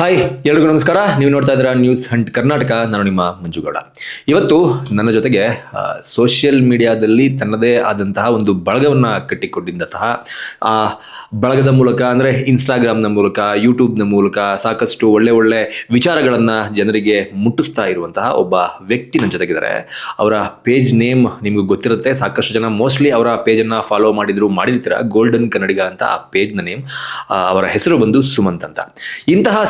Hi ಎಲ್ರಿಗೂ ನಮಸ್ಕಾರ. ನೀವು ನೋಡ್ತಾ ಇದ್ದೀರಾ ನ್ಯೂಸ್ ಹಂಟ್ ಕರ್ನಾಟಕ ನಾನು ನಿಮ್ಮ ಮಂಜುಗೌಡ. ಇವತ್ತು ನನ್ನ ಜೊತೆಗೆ ಸೋಷಿಯಲ್ ಮೀಡಿಯಾದಲ್ಲಿ ತನ್ನದೇ ಆದಂತಹ ಒಂದು ಬಳಗವನ್ನ ಕಟ್ಟಿಕೊಂಡಿದ್ದಂತಹ, ಆ, ಬಳಗದ ಮೂಲಕ ಅಂದರೆ ಇನ್ಸ್ಟಾಗ್ರಾಮ್ನ ಮೂಲಕ ಯೂಟ್ಯೂಬ್ನ ಮೂಲಕ ಸಾಕಷ್ಟು ಒಳ್ಳೆ ಒಳ್ಳೆ ವಿಚಾರಗಳನ್ನು ಜನರಿಗೆ ಮುಟ್ಟಿಸ್ತಾ ಇರುವಂತಹ ಒಬ್ಬ ವ್ಯಕ್ತಿ ನನ್ನ ಜೊತೆಗಿದ್ದಾರೆ. ಅವರ ಪೇಜ್ ನೇಮ್ ನಿಮಗೆ ಗೊತ್ತಿರುತ್ತೆ. ಸಾಕಷ್ಟು ಜನ ಮೋಸ್ಟ್ಲಿ ಅವರ ಪೇಜನ್ನು ಫಾಲೋ ಮಾಡಿದ್ರು, ಮಾಡಿರ್ತೀರ? ಗೋಲ್ಡನ್ ಕನ್ನಡಿಗ ಅಂತ ಆ ಪೇಜ್ನ ನೇಮ್ ಅವರ ಹೆಸರು ಬಂದು ಸುಮಂತ್ ಅಂತ. ಇಂತಹ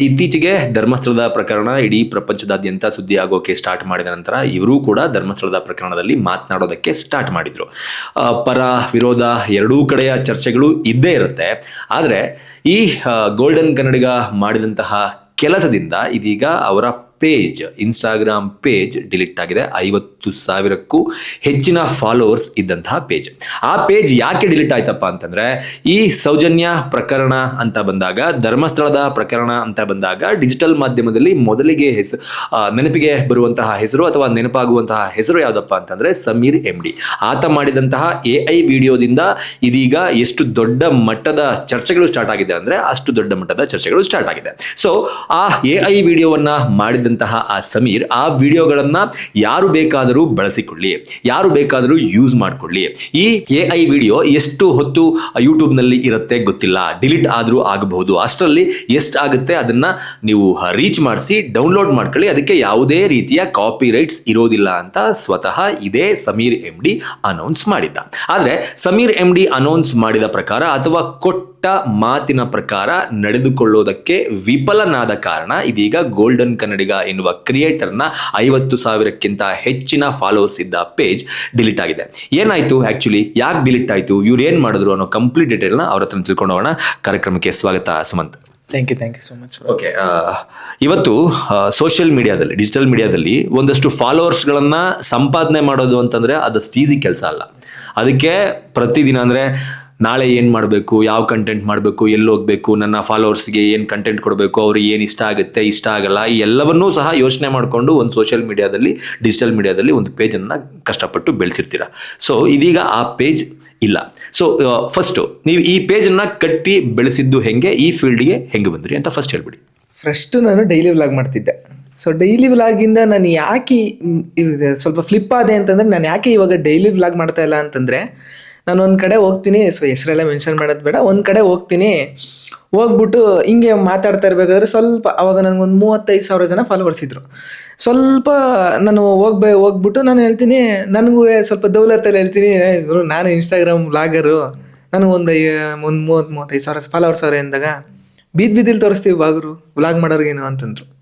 ಇತ್ತೀಚೆಗೆ ಧರ್ಮಸ್ಥಳದ ಪ್ರಕರಣ ಇಡೀ ಪ್ರಪಂಚದಾದ್ಯಂತ ಸುದ್ದಿ ಆಗೋಕೆ ಸ್ಟಾರ್ಟ್ ಮಾಡಿದ ನಂತರ ಇವರು ಕೂಡ ಧರ್ಮಸ್ಥಳದ ಪ್ರಕರಣದಲ್ಲಿ ಮಾತನಾಡೋದಕ್ಕೆ ಸ್ಟಾರ್ಟ್ ಮಾಡಿದ್ರು. ಪರ, ವಿರೋಧ ಎರಡೂ ಕಡೆಯ ಚರ್ಚೆಗಳು ಇದ್ದೇ ಇರುತ್ತೆ. ಆದರೆ ಈ ಗೋಲ್ಡನ್ ಕನ್ನಡಿಗ ಮಾಡಿದಂತಹ ಕೆಲಸದಿಂದ ಇದೀಗ ಅವರ ಪೇಜ್ ಇನ್ಸ್ಟಾಗ್ರಾಮ್ ಪೇಜ್ ಡಿಲೀಟ್ ಆಗಿದೆ. ಐವತ್ತು ಸಾವಿರಕ್ಕೂ ಹೆಚ್ಚಿನ ಫಾಲೋವರ್ಸ್ ಇದ್ದಂತಹ ಪೇಜ್. ಆ ಪೇಜ್ ಯಾಕೆ ಡಿಲೀಟ್ ಆಯ್ತಪ್ಪ ಅಂತಂದ್ರೆ, ಈ ಸೌಜನ್ಯ ಪ್ರಕರಣ ಅಂತ ಬಂದಾಗ, ಧರ್ಮಸ್ಥಳದ ಪ್ರಕರಣ ಅಂತ ಬಂದಾಗ ಡಿಜಿಟಲ್ ಮಾಧ್ಯಮದಲ್ಲಿ ಮೊದಲಿಗೆ ಹೆಸರು ನೆನಪಿಗೆ ಬರುವಂತಹ ಹೆಸರು ಅಥವಾ ನೆನಪಾಗುವಂತಹ ಹೆಸರು ಯಾವುದಪ್ಪ ಅಂತಂದ್ರೆ, ಸಮೀರ್ ಎಂ ಡಿ ಆತ ಮಾಡಿದಂತಹ ಎ ಐ ವಿಡಿಯೋದಿಂದ ಇದೀಗ ಎಷ್ಟು ದೊಡ್ಡ ಮಟ್ಟದ ಚರ್ಚೆಗಳು ಸ್ಟಾರ್ಟ್ ಆಗಿದೆ ಅಂದ್ರೆ, ಅಷ್ಟು ದೊಡ್ಡ ಮಟ್ಟದ ಚರ್ಚೆಗಳು ಸ್ಟಾರ್ಟ್ ಆಗಿದೆ. ಸೊ ಆ ಎ ಐ ವಿಡಿಯೋವನ್ನ ಮಾಡಿದಂತಹ ಆ ಸಮೀರ್ ಆ ವಿಡಿಯೋಗಳನ್ನು ಯಾರು ಬೇಕಾದರೂ ಬಳಸಿಕೊಳ್ಳಿ, ಯಾರು ಬೇಕಾದರೂ ಯೂಸ್ ಮಾಡಿಕೊಳ್ಳಿ. ಈ ಎ ಐ ವಿಡಿಯೋ ಎಷ್ಟು ಹೊತ್ತು ಯೂಟ್ಯೂಬ್ನಲ್ಲಿ ಇರುತ್ತೆ ಗೊತ್ತಿಲ್ಲ. ಡಿಲೀಟ್ ಆದರೂ ಆಗಬಹುದು. ಅಷ್ಟರಲ್ಲಿ ಎಷ್ಟು ಆಗುತ್ತೆ ಅದನ್ನ ನೀವು ರೀಚ್ ಮಾಡಿಸಿ, ಡೌನ್ಲೋಡ್ ಮಾಡ್ಕೊಳ್ಳಿ. ಅದಕ್ಕೆ ಯಾವುದೇ ರೀತಿಯ ಕಾಪಿ ರೈಟ್ಸ್ ಇರೋದಿಲ್ಲ ಅಂತ ಸ್ವತಃ ಇದೇ ಸಮೀರ್ ಎಂ ಡಿ ಅನೌನ್ಸ್ ಮಾಡಿದ್ದ. ಆದರೆ ಸಮೀರ್ ಎಂ ಡಿ ಅನೌನ್ಸ್ ಮಾಡಿದ ಪ್ರಕಾರ ಅಥವಾ ಕೊಟ್ಟ ಮಾತಿನ ಪ್ರಕಾರ ನಡೆದುಕೊಳ್ಳೋದಕ್ಕೆ ವಿಫಲನಾದ ಕಾರಣ ಇದೀಗ ಗೋಲ್ಡನ್ ಕನ್ನಡಿಗ ಎನ್ನುವ ಕ್ರಿಯೇಟರ್ನ ಐವತ್ತು ಸಾವಿರಕ್ಕಿಂತ ಹೆಚ್ಚಿನ ಫಾಲೋವರ್ಸ್ ಇದ್ದ ಪೇಜ್ ಡಿಲೀಟ್ ಆಗಿದೆ. ಏನಾಯ್ತು? ಆ್ಯಕ್ಚುಲಿ ಯಾಕೆ ಡಿಲೀಟ್ ಆಯಿತು? ಇವ್ರು ಏನು ಮಾಡಿದ್ರು ಅನ್ನೋ ಕಂಪ್ಲೀಟ್ ಡೀಟೇಲ್ನ ಅವ್ರ ಹತ್ರ ತಿಳ್ಕೊಂಡು ಹೋಗೋಣ. ಕಾರ್ಯಕ್ರಮಕ್ಕೆ ಸ್ವಾಗತ Sumanth. Thank you thank you so much okay ಇವತ್ತು ಸೋಷಿಯಲ್ ಮೀಡಿಯಾದಲ್ಲಿ ಡಿಜಿಟಲ್ ಮೀಡಿಯಾದಲ್ಲಿ ಒಂದಷ್ಟು ಫಾಲೋವರ್ಸ್ಗಳನ್ನ ಸಂಪಾದನೆ ಮಾಡೋದು ಅಂತಂದರೆ ಅದಷ್ಟು ಈಸಿ ಕೆಲಸ ಅಲ್ಲ. ಅದಕ್ಕೆ ಪ್ರತಿದಿನ ಅಂದರೆ ನಾಳೆ ಏನು ಮಾಡಬೇಕು, ಯಾವ ಕಂಟೆಂಟ್ ಮಾಡಬೇಕು, ಎಲ್ಲಿ ಹೋಗಬೇಕು, ನನ್ನ ಫಾಲೋವರ್ಸ್ಗೆ ಏನು ಕಂಟೆಂಟ್ ಕೊಡಬೇಕು, ಅವ್ರಿಗೆ ಏನು ಇಷ್ಟ ಆಗುತ್ತೆ, ಇಷ್ಟ ಆಗಲ್ಲ, ಈ ಎಲ್ಲವನ್ನೂ ಸಹ ಯೋಚನೆ ಮಾಡಿಕೊಂಡು ಒಂದು ಸೋಷಿಯಲ್ ಮೀಡಿಯಾದಲ್ಲಿ ಡಿಜಿಟಲ್ ಮೀಡಿಯಾದಲ್ಲಿ ಒಂದು ಪೇಜನ್ನು ಕಷ್ಟಪಟ್ಟು ಬೆಳೆಸಿರ್ತೀರ. ಸೊ ಇದೀಗ ಆ ಪೇಜ್ ಇಲ್ಲ. ಸೊ ಫಸ್ಟು ನೀವು ಈ ಪೇಜನ್ನು ಕಟ್ಟಿ ಬೆಳೆಸಿದ್ದು ಹೆಂಗೆ, ಈ ಫೀಲ್ಡ್ಗೆ ಹೆಂಗೆ ಬಂದ್ರಿ ಅಂತ ಫಸ್ಟ್ ಹೇಳ್ಬಿಡಿ. ಫಸ್ಟು ನಾನು ಡೈಲಿ ವ್ಲಾಗ್ ಮಾಡ್ತಿದ್ದೆ. ಸೊ ಡೈಲಿ ವ್ಲಾಗಿಂದ ನಾನು ಯಾಕೆ ಸ್ವಲ್ಪ ಫ್ಲಿಪ್ ಆದೆ ಅಂತಂದರೆ, ನಾನು ಯಾಕೆ ಇವಾಗ ಡೈಲಿ ವ್ಲಾಗ್ ಮಾಡ್ತಾ ಇಲ್ಲ ಅಂತಂದ್ರೆ ನಾನು ಒಂದು ಕಡೆ ಹೋಗ್ತೀನಿ. ಸೊ ಹೆಸರೆಲ್ಲ ಮೆನ್ಷನ್ ಮಾಡೋದು ಬೇಡ. ಒಂದು ಕಡೆ ಹೋಗ್ತೀನಿ. ಹೋಗ್ಬಿಟ್ಟು ಹಿಂಗೆ ಮಾತಾಡ್ತಾ ಇರಬೇಕಾದ್ರೆ ಸ್ವಲ್ಪ ಅವಾಗ ನನಗೊಂದು ಮೂವತ್ತೈದು ಸಾವಿರ ಜನ ಫಾಲೋವರ್ಸ್ ಇದ್ರು. ಸ್ವಲ್ಪ ನಾನು ಹೋಗ್ಬೇ ಹೋಗ್ಬಿಟ್ಟು ನಾನು ಹೇಳ್ತೀನಿ ನನಗೂ ಸ್ವಲ್ಪ ದೌಲತ್ತಲ್ಲಿ ಹೇಳ್ತೀನಿ. "ಏ, ಗುರು ನಾನು ಇನ್ಸ್ಟಾಗ್ರಾಮ್ ಬ್ಲಾಗರು ನನಗೊಂದು ಒಂದು ಒಂದು ಮೂವತ್ತು ಮೂವತ್ತೈದು ಸಾವಿರ ಫಾಲೋವರ್ಸ್ ಅವ್ರೆ ಅಂದಾಗ ಬೀದ್ ಬೀದಿಲಿ ತೋರಿಸ್ತೀವಿ ಬಾಗರು ವ್ಲಾಗ್ ಮಾಡೋರ್ಗೇನು ಅಂತಂದ್ರು.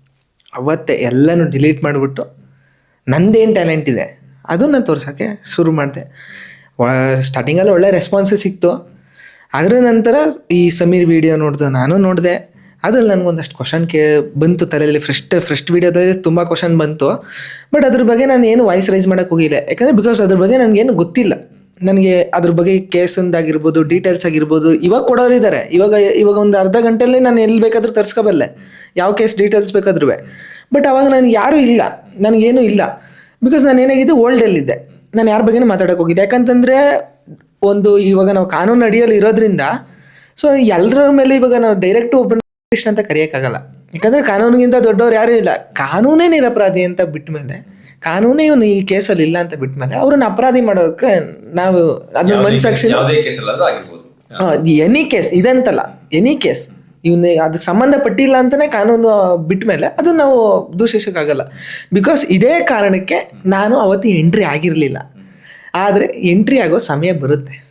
ಅವತ್ತೇ ಎಲ್ಲನೂ ಡಿಲೀಟ್ ಮಾಡಿಬಿಟ್ಟು ನಂದೇನು ಟ್ಯಾಲೆಂಟ್ ಇದೆ ಅದನ್ನ ತೋರ್ಸೋಕ್ಕೆ ಶುರು ಮಾಡಿದೆ. ಸ್ಟಾರ್ಟಿಂಗಲ್ಲಿ ಒಳ್ಳೆ ರೆಸ್ಪಾನ್ಸೇ ಸಿಕ್ತು. ಅದರ ನಂತರ ಈ ಸಮೀರ್ ವಿಡಿಯೋ ನೋಡ್ದು ನಾನು ನೋಡಿದೆ. ಅದ್ರಲ್ಲಿ ನನಗೊಂದಷ್ಟು ಕ್ವಶನ್ ಕೇ ಬಂತು ತಲೆಯಲ್ಲಿ. ಫ್ರೆಸ್ಟ್ ಫ್ರೆಸ್ಟ್ ವೀಡಿಯೋದಲ್ಲಿ ತುಂಬ ಕ್ವಶನ್ ಬಂತು. ಬಟ್ ಅದ್ರ ಬಗ್ಗೆ ನಾನು ಏನು ವಾಯ್ಸ್ ರೈಸ್ ಮಾಡೋಕ್ಕೆ ಹೋಗಿಲ್ಲ. ಯಾಕಂದರೆ ಬಿಕಾಸ್ ಅದ್ರ ಬಗ್ಗೆ ನನಗೇನು ಗೊತ್ತಿಲ್ಲ. ನನಗೆ ಅದ್ರ ಬಗ್ಗೆ ಕೇಸಂದಾಗಿರ್ಬೋದು ಡೀಟೇಲ್ಸ್ ಆಗಿರ್ಬೋದು ಇವಾಗ ಕೊಡೋರಿದ್ದಾರೆ ಇವಾಗ ಇವಾಗ ಒಂದು ಅರ್ಧ ಗಂಟೆಯಲ್ಲಿ ನಾನು ಎಲ್ಲಿ ಬೇಕಾದರೂ ತರ್ಸ್ಕೊಬಲ್ಲೆ. ಯಾವ ಕೇಸ್ ಡೀಟೇಲ್ಸ್ ಬೇಕಾದ್ರೂ ಬಟ್ ಅವಾಗ ನನಗೆ ಯಾರೂ ಇಲ್ಲ. ನನಗೇನು ಇಲ್ಲ. ಬಿಕಾಸ್ ನಾನು ಏನಾಗಿದೆ ಓಲ್ಡಲ್ಲಿದ್ದೆ ನಾನು ಯಾರ ಬಗ್ಗೆನೂ ಮಾತಾಡೋಕೆ ಹೋಗಿದ್ದೆ. ಯಾಕಂತಂದರೆ ಒಂದು ಇವಾಗ ನಾವು ಕಾನೂನು ಅಡಿಯಲ್ಲಿ ಇರೋದ್ರಿಂದ ಸೊ ಎಲ್ಲರ ಮೇಲೆ ಇವಾಗ ನಾವು ಡೈರೆಕ್ಟ್ ಒಬ್ಬನ ಕೃಷ್ಣ ಅಂತ ಕರೆಯೋಕ್ಕಾಗಲ್ಲ. ಯಾಕಂದರೆ ಕಾನೂನಿಗಿಂತ ದೊಡ್ಡವ್ರು ಯಾರೂ ಇಲ್ಲ. ಕಾನೂನೇ ನಿರಪರಾಧಿ ಅಂತ ಬಿಟ್ಟ ಮೇಲೆ ಕಾನೂನೇ ಇವನು ಈ ಕೇಸಲ್ಲಿ ಇಲ್ಲ ಅಂತ ಬಿಟ್ಟ ಮೇಲೆ ಅವ್ರನ್ನ ಅಪರಾಧಿ ಮಾಡೋಕೆ ನಾವು ಅದನ್ನ ಮನ್ಸಾಕ್ಷಿ ಎನಿ ಕೇಸ್ ಇದಂತಲ್ಲ. Any case. ಇವನು ಅದಕ್ಕೆ ಸಂಬಂಧಪಟ್ಟಿಲ್ಲ ಅಂತಲೇ ಕಾನೂನು ಬಿಟ್ಟ ಮೇಲೆ ಅದು ನಾವು ದೂಷಿಸೋಕ್ಕಾಗಲ್ಲ. ಬಿಕಾಸ್ ಇದೇ ಕಾರಣಕ್ಕೆ ನಾನು ಅವತ್ತು ಎಂಟ್ರಿ ಆಗಿರಲಿಲ್ಲ. ಆದರೆ ಎಂಟ್ರಿ ಆಗೋ ಸಮಯ ಬರುತ್ತೆ.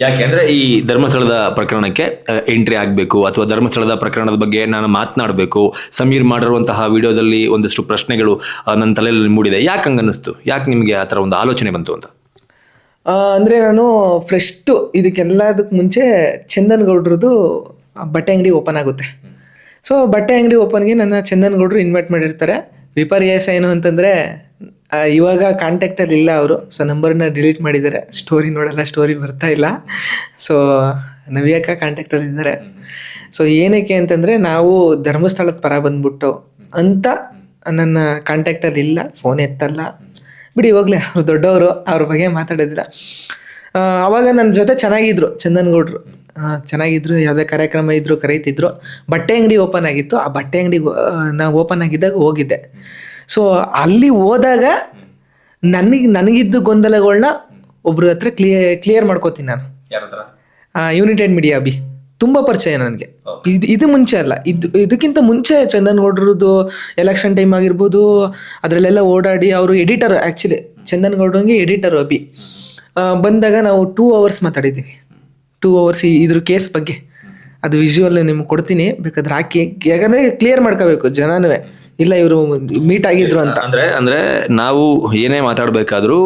ಯಾಕೆಂದ್ರೆ ಈ ಧರ್ಮಸ್ಥಳದ ಪ್ರಕರಣಕ್ಕೆ ಎಂಟ್ರಿ ಆಗಬೇಕು ಅಥವಾ ಧರ್ಮಸ್ಥಳದ ಪ್ರಕರಣದ ಬಗ್ಗೆ ನಾನು ಮಾತನಾಡಬೇಕು. ಸಮೀರ್ ಮಾಡಿರುವಂತಹ ವಿಡಿಯೋದಲ್ಲಿ ಒಂದಷ್ಟು ಪ್ರಶ್ನೆಗಳು ನನ್ನ ತಲೆಯಲ್ಲಿ ಮೂಡಿದೆ. ಯಾಕೆ ಹಂಗನ್ನಿಸ್ತು? ಯಾಕೆ ನಿಮಗೆ ಆ ಥರ ಒಂದು ಆಲೋಚನೆ ಬಂತು ಅಂತ? ಅಂದರೆ ಅಂದ್ರೆ ನಾನು ಫ್ರೆಶ್ಟು ಇದಕ್ಕೆಲ್ಲದಕ್ಕೆ ಮುಂಚೆ ಚಂದನ್ ಗೌಡ್ರದ್ದು ಬಟ್ಟೆ ಅಂಗಡಿ ಓಪನ್ ಆಗುತ್ತೆ. ಸೊ ಬಟ್ಟೆ ಅಂಗಡಿ ಓಪನ್ಗೆ ನನ್ನ ಚಂದನ್ ಗೌಡ್ರು ಇನ್ವೈಟ್ ಮಾಡಿರ್ತಾರೆ ವಿಪರ್ಯಾಸ ಏನು ಅಂತಂದರೆ ಇವಾಗ ಕಾಂಟ್ಯಾಕ್ಟಲ್ಲಿ ಇಲ್ಲ ಅವರು. ಸೊ ನಂಬರ್ನ ಡಿಲೀಟ್ ಮಾಡಿದ್ದಾರೆ. ಸ್ಟೋರಿ ನೋಡಲ್ಲ ಸ್ಟೋರಿ ಬರ್ತಾ ಇಲ್ಲ. ಸೊ ನವ್ಯಕ್ಕ ಕಾಂಟ್ಯಾಕ್ಟಲ್ಲಿ ಇದ್ದಾರೆ. ಸೊ ಏನಕ್ಕೆ ಅಂತಂದರೆ, ನಾವು ಧರ್ಮಸ್ಥಳದ ಪರ ಬಂದ್ಬಿಟ್ಟು ಅಂತ ನನ್ನ ಕಾಂಟ್ಯಾಕ್ಟಲ್ಲಿ ಇಲ್ಲ ಫೋನ್ ಎತ್ತಲ್ಲ. ಬಿಡಿ ಇವಾಗಲೇ ಅವ್ರು ದೊಡ್ಡವರು, ಅವ್ರ ಬಗ್ಗೆ ಮಾತಾಡೋದಿಲ್ಲ. ಆವಾಗ ನನ್ನ ಜೊತೆ ಚೆನ್ನಾಗಿದ್ರು ಚಂದನ್ ಗೌಡ್ರು ಚೆನ್ನಾಗಿದ್ರು ಯಾವುದೇ ಕಾರ್ಯಕ್ರಮ ಇದ್ರು ಕರೀತಿದ್ರು. ಬಟ್ಟೆ ಅಂಗಡಿ ಓಪನ್ ಆಗಿತ್ತು. ಆ ಬಟ್ಟೆ ಅಂಗಡಿ ನಾವು ಓಪನ್ ಆಗಿದ್ದಾಗ ಹೋಗಿದ್ದೆ. ಸೊ ಅಲ್ಲಿ ಹೋದಾಗ ನನಗೆ ನನಗಿದ್ದ ಗೊಂದಲಗಳನ್ನ ಒಬ್ಬರ ಹತ್ರ ಕ್ಲಿಯರ್ ಕ್ಲಿಯರ್ ಮಾಡ್ಕೋತೀನಿ ನಾನು. ಯುನೈಟೆಡ್ ಮೀಡಿಯಾ ಬಿ ತುಂಬ ಪರಿಚಯ ನನಗೆ. ಇದು ಇದು ಮುಂಚೆ ಅಲ್ಲ. ಇದು ಇದಕ್ಕಿಂತ ಮುಂಚೆ ಚಂದನ್ ಗೌಡ್ರದ್ದು ಎಲೆಕ್ಷನ್ ಟೈಮ್ ಆಗಿರ್ಬೋದು ಅದರಲ್ಲೆಲ್ಲ ಓಡಾಡಿ ಅವರು ಎಡಿಟರ್ ಆ್ಯಕ್ಚುಲಿ ಚಂದನ್ ಗೌಡ್ರಂಗೆ ಎಡಿಟರ್ ಅಬಿ ಬಂದಾಗ ನಾವು ಟೂ ಅವರ್ಸ್ ಮಾತಾಡಿದ್ದೀವಿ ಟೂ ಅವರ್ಸ್ ಇದ್ರ ಕೇಸ್ ಬಗ್ಗೆ. ಅದು ವಿಜುವಲ್ ನಿಮ್ಗೆ ಕೊಡ್ತೀನಿ. ಬೇಕಾದ್ರೆ ಹಾಕಿ ಯಾಕಂದರೆ ಕ್ಲಿಯರ್ ಮಾಡ್ಕೋಬೇಕು ಜನನೂ ಇಲ್ಲ ಇವರು ಮೀಟ್ ಆಗಿದ್ರು ಅಂತ. ಅಂದ್ರೆ ಅಂದ್ರೆ ನಾವು ಏನೇ ಮಾತಾಡ್ಬೇಕಾದ್ರೂ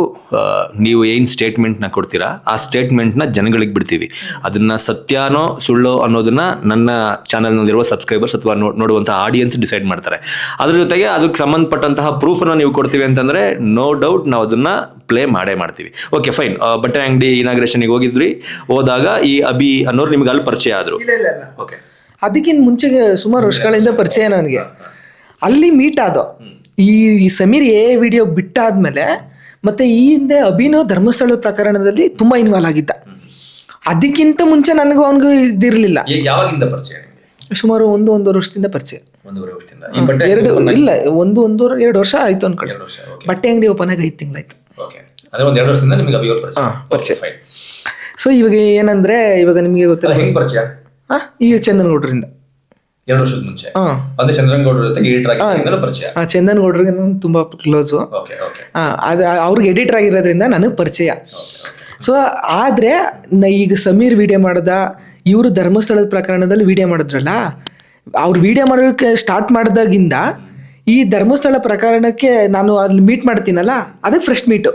ನೀವು ಏನ್ ಸ್ಟೇಟ್ಮೆಂಟ್ನ ಕೊಡ್ತೀರಾ ಆ ಸ್ಟೇಟ್ಮೆಂಟ್ನ ಜನಗಳಿಗೆ ಬಿಡ್ತೀವಿ. ಅದನ್ನ ಸತ್ಯಾನೋ ಸುಳ್ಳೋ ಅನ್ನೋದನ್ನ ನನ್ನ ಚಾನಲ್ ನಲ್ಲಿರುವ ಸಬ್ಸ್ಕ್ರೈಬರ್ಸ್ ಅಥವಾ ನೋಡುವಂತಹ ಆಡಿಯನ್ಸ್ ಡಿಸೈಡ್ ಮಾಡ್ತಾರೆ. ಅದ್ರ ಜೊತೆಗೆ ಅದಕ್ಕೆ ಸಂಬಂಧಪಟ್ಟಂತಹ ಪ್ರೂಫ್ ಅನ್ನ ನೀವು ಕೊಡ್ತೀವಿ ಅಂತಂದ್ರೆ ನೋ ಡೌಟ್ ನಾವು ಅದನ್ನ ಪ್ಲೇ ಮಾಡೇ ಮಾಡ್ತೀವಿ. ಓಕೆ ಫೈನ್ ಬಟ್ಟೆ ಅಂಗಡಿ ಇನಾಗ್ರೇಷನ್ಗೆ ಹೋಗಿದ್ರಿ ಹೋದಾಗ ಈ ಅಭಿ ಅನ್ನೋರು ನಿಮ್ಗೆ ಅಲ್ಲಿ ಪರಿಚಯ ಆದ್ರು. ಓಕೆ ಅದಕ್ಕಿಂತ ಮುಂಚೆಗೆ ಸುಮಾರು ವರ್ಷಗಳಿಂದ ಪರಿಚಯ ನನಗೆ. ಅಲ್ಲಿ ಮೀಟ್ ಆದೋ. ಈ ಸಮೀರ್ ಎ ವಿಡಿಯೋ ಬಿಟ್ಟಾದ್ಮೇಲೆ ಮತ್ತೆ ಈ ಹಿಂದೆ ಅಭಿನವ್ ಧರ್ಮಸ್ಥಳದ ಪ್ರಕರಣದಲ್ಲಿ ತುಂಬಾ ಇನ್ವಾಲ್ವ್ ಆಗಿದ್ದ. ಅದಕ್ಕಿಂತ ಮುಂಚೆ ನನಗೂ ಅವನಿಗೂ ಇದಿರಲಿಲ್ಲ. ಯಾವಾಗಿಂದ ಪರಿಚಯ ಸುಮಾರು ಒಂದು ಒಂದೂವರೆ ವರ್ಷದಿಂದ ಪರಿಚಯ. ಎರಡು ಇಲ್ಲ ಒಂದು ಒಂದೂವರೆ ಎರಡು ವರ್ಷ ಆಯ್ತು ಅನ್ಕೊಳ್ಳಿ. ಓಕೆ ಬಟ್ಟೆ ಅಂಗಡಿ ಓಪನ್ ಆಗಿ ಐದು ತಿಂಗಳಾಯ್ತು. ಪರಿಚಯ. ಸೊ ಇವಾಗ ಏನಂದ್ರೆ ಇವಾಗ ನಿಮಗೆ ಗೊತ್ತಿಲ್ಲ. ಹೆಂಗ್ ಪರಿಚಯ? ಆ, ಈ ಚಂದನಗೌಡರಿಂದ. ಎರಡು ವರ್ಷದ ಮುಂಚೆ. ಅಂದ್ರೆ ಚಂದ್ರನ್ ಜೊತೆಗೆ ಎಡಿಟರ್ ಆಗಿರೋದ್ರಿಂದ ಪರಿಚಯ. ಆ ಚಂದನಗೌಡ್ರಿಗೆ ನಾನು ತುಂಬಾ ಕ್ಲೋಸು ಅದು ಅವ್ರಿಗೆ ಎಡಿಟರ್ ಆಗಿರೋದ್ರಿಂದ ನನಗೆ ಪರಿಚಯ. ಸೊ ಆದರೆ ಈಗ ಸಮೀರ್ ವಿಡಿಯೋ ಮಾಡ್ದ ಇವರು ಧರ್ಮಸ್ಥಳದ ಪ್ರಕರಣದಲ್ಲಿ ವಿಡಿಯೋ ಮಾಡಿದ್ರಲ್ಲ ಅವ್ರು ವಿಡಿಯೋ ಮಾಡೋಕ್ಕೆ ಸ್ಟಾರ್ಟ್ ಮಾಡಿದಾಗಿಂದ ಈ ಧರ್ಮಸ್ಥಳ ಪ್ರಕರಣಕ್ಕೆ ನಾನು ಅಲ್ಲಿ ಮೀಟ್ ಮಾಡ್ತೀನಲ್ಲ ಅದಕ್ಕೆ ಫ್ರೆಶ್ ಮೀಟು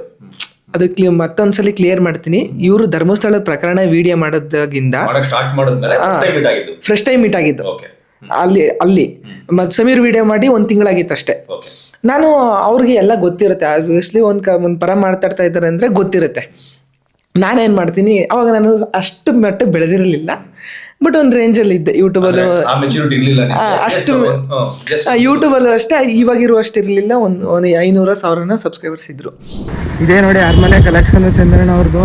ಅದಕ್ಕೆ ಕ್ಲಿ ಮತ್ತೊಂದ್ಸಲಿ ಕ್ಲಿಯರ್ ಮಾಡ್ತೀನಿ. ಇವರು ಧರ್ಮಸ್ಥಳ ಪ್ರಕರಣ ವಿಡಿಯೋ ಮಾಡೋದಾಗಿಂದ ಫ್ರೆಶ್ ಟೈಮ್ ಮೀಟ್ ಆಗಿದ್ದು. ಅಲ್ಲಿ ಅಲ್ಲಿ. ಮತ್ತು ಸಮೀರ್ ವಿಡಿಯೋ ಮಾಡಿ ಒಂದು ತಿಂಗಳಾಗಿತ್ತು ಅಷ್ಟೇ. ನಾನು ಅವ್ರಿಗೆ ಎಲ್ಲ ಗೊತ್ತಿರುತ್ತೆ. ಆಬ್ವಿಯಸ್ಲಿ ಒಂದು ಕ ಒಂದು ಪರ ಮಾತಾಡ್ತಾ ಇದ್ದಾರೆ ಅಂದರೆ ಗೊತ್ತಿರುತ್ತೆ. ನಾನೇನು ಮಾಡ್ತೀನಿ? ಅವಾಗ ನಾನು ಅಷ್ಟು ಮಟ್ಟ ಬೆಳೆದಿರಲಿಲ್ಲ. ಬಟ್ ಒಂದು ರೇಂಜಲ್ಲಿ ಇದ್ದೆ. ಯೂಟ್ಯೂಬಲ್ಲೂ. ಅಷ್ಟು ಯೂಟ್ಯೂಬಲ್ಲೂ ಅಷ್ಟೇ. ಇವಾಗಿರುವಷ್ಟು ಇರಲಿಲ್ಲ. ಒಂದು ಒಂದು ಐನೂರ ಸಾವಿರನ ಸಬ್ಸ್ಕ್ರೈಬರ್ಸ್ ಇದ್ರು. ಇದೇ ನೋಡಿ ಅರಮನೆ ಕಲೆಕ್ಷನ್ ಚಂದ್ರಣ್ಣ ಅವ್ರದ್ದು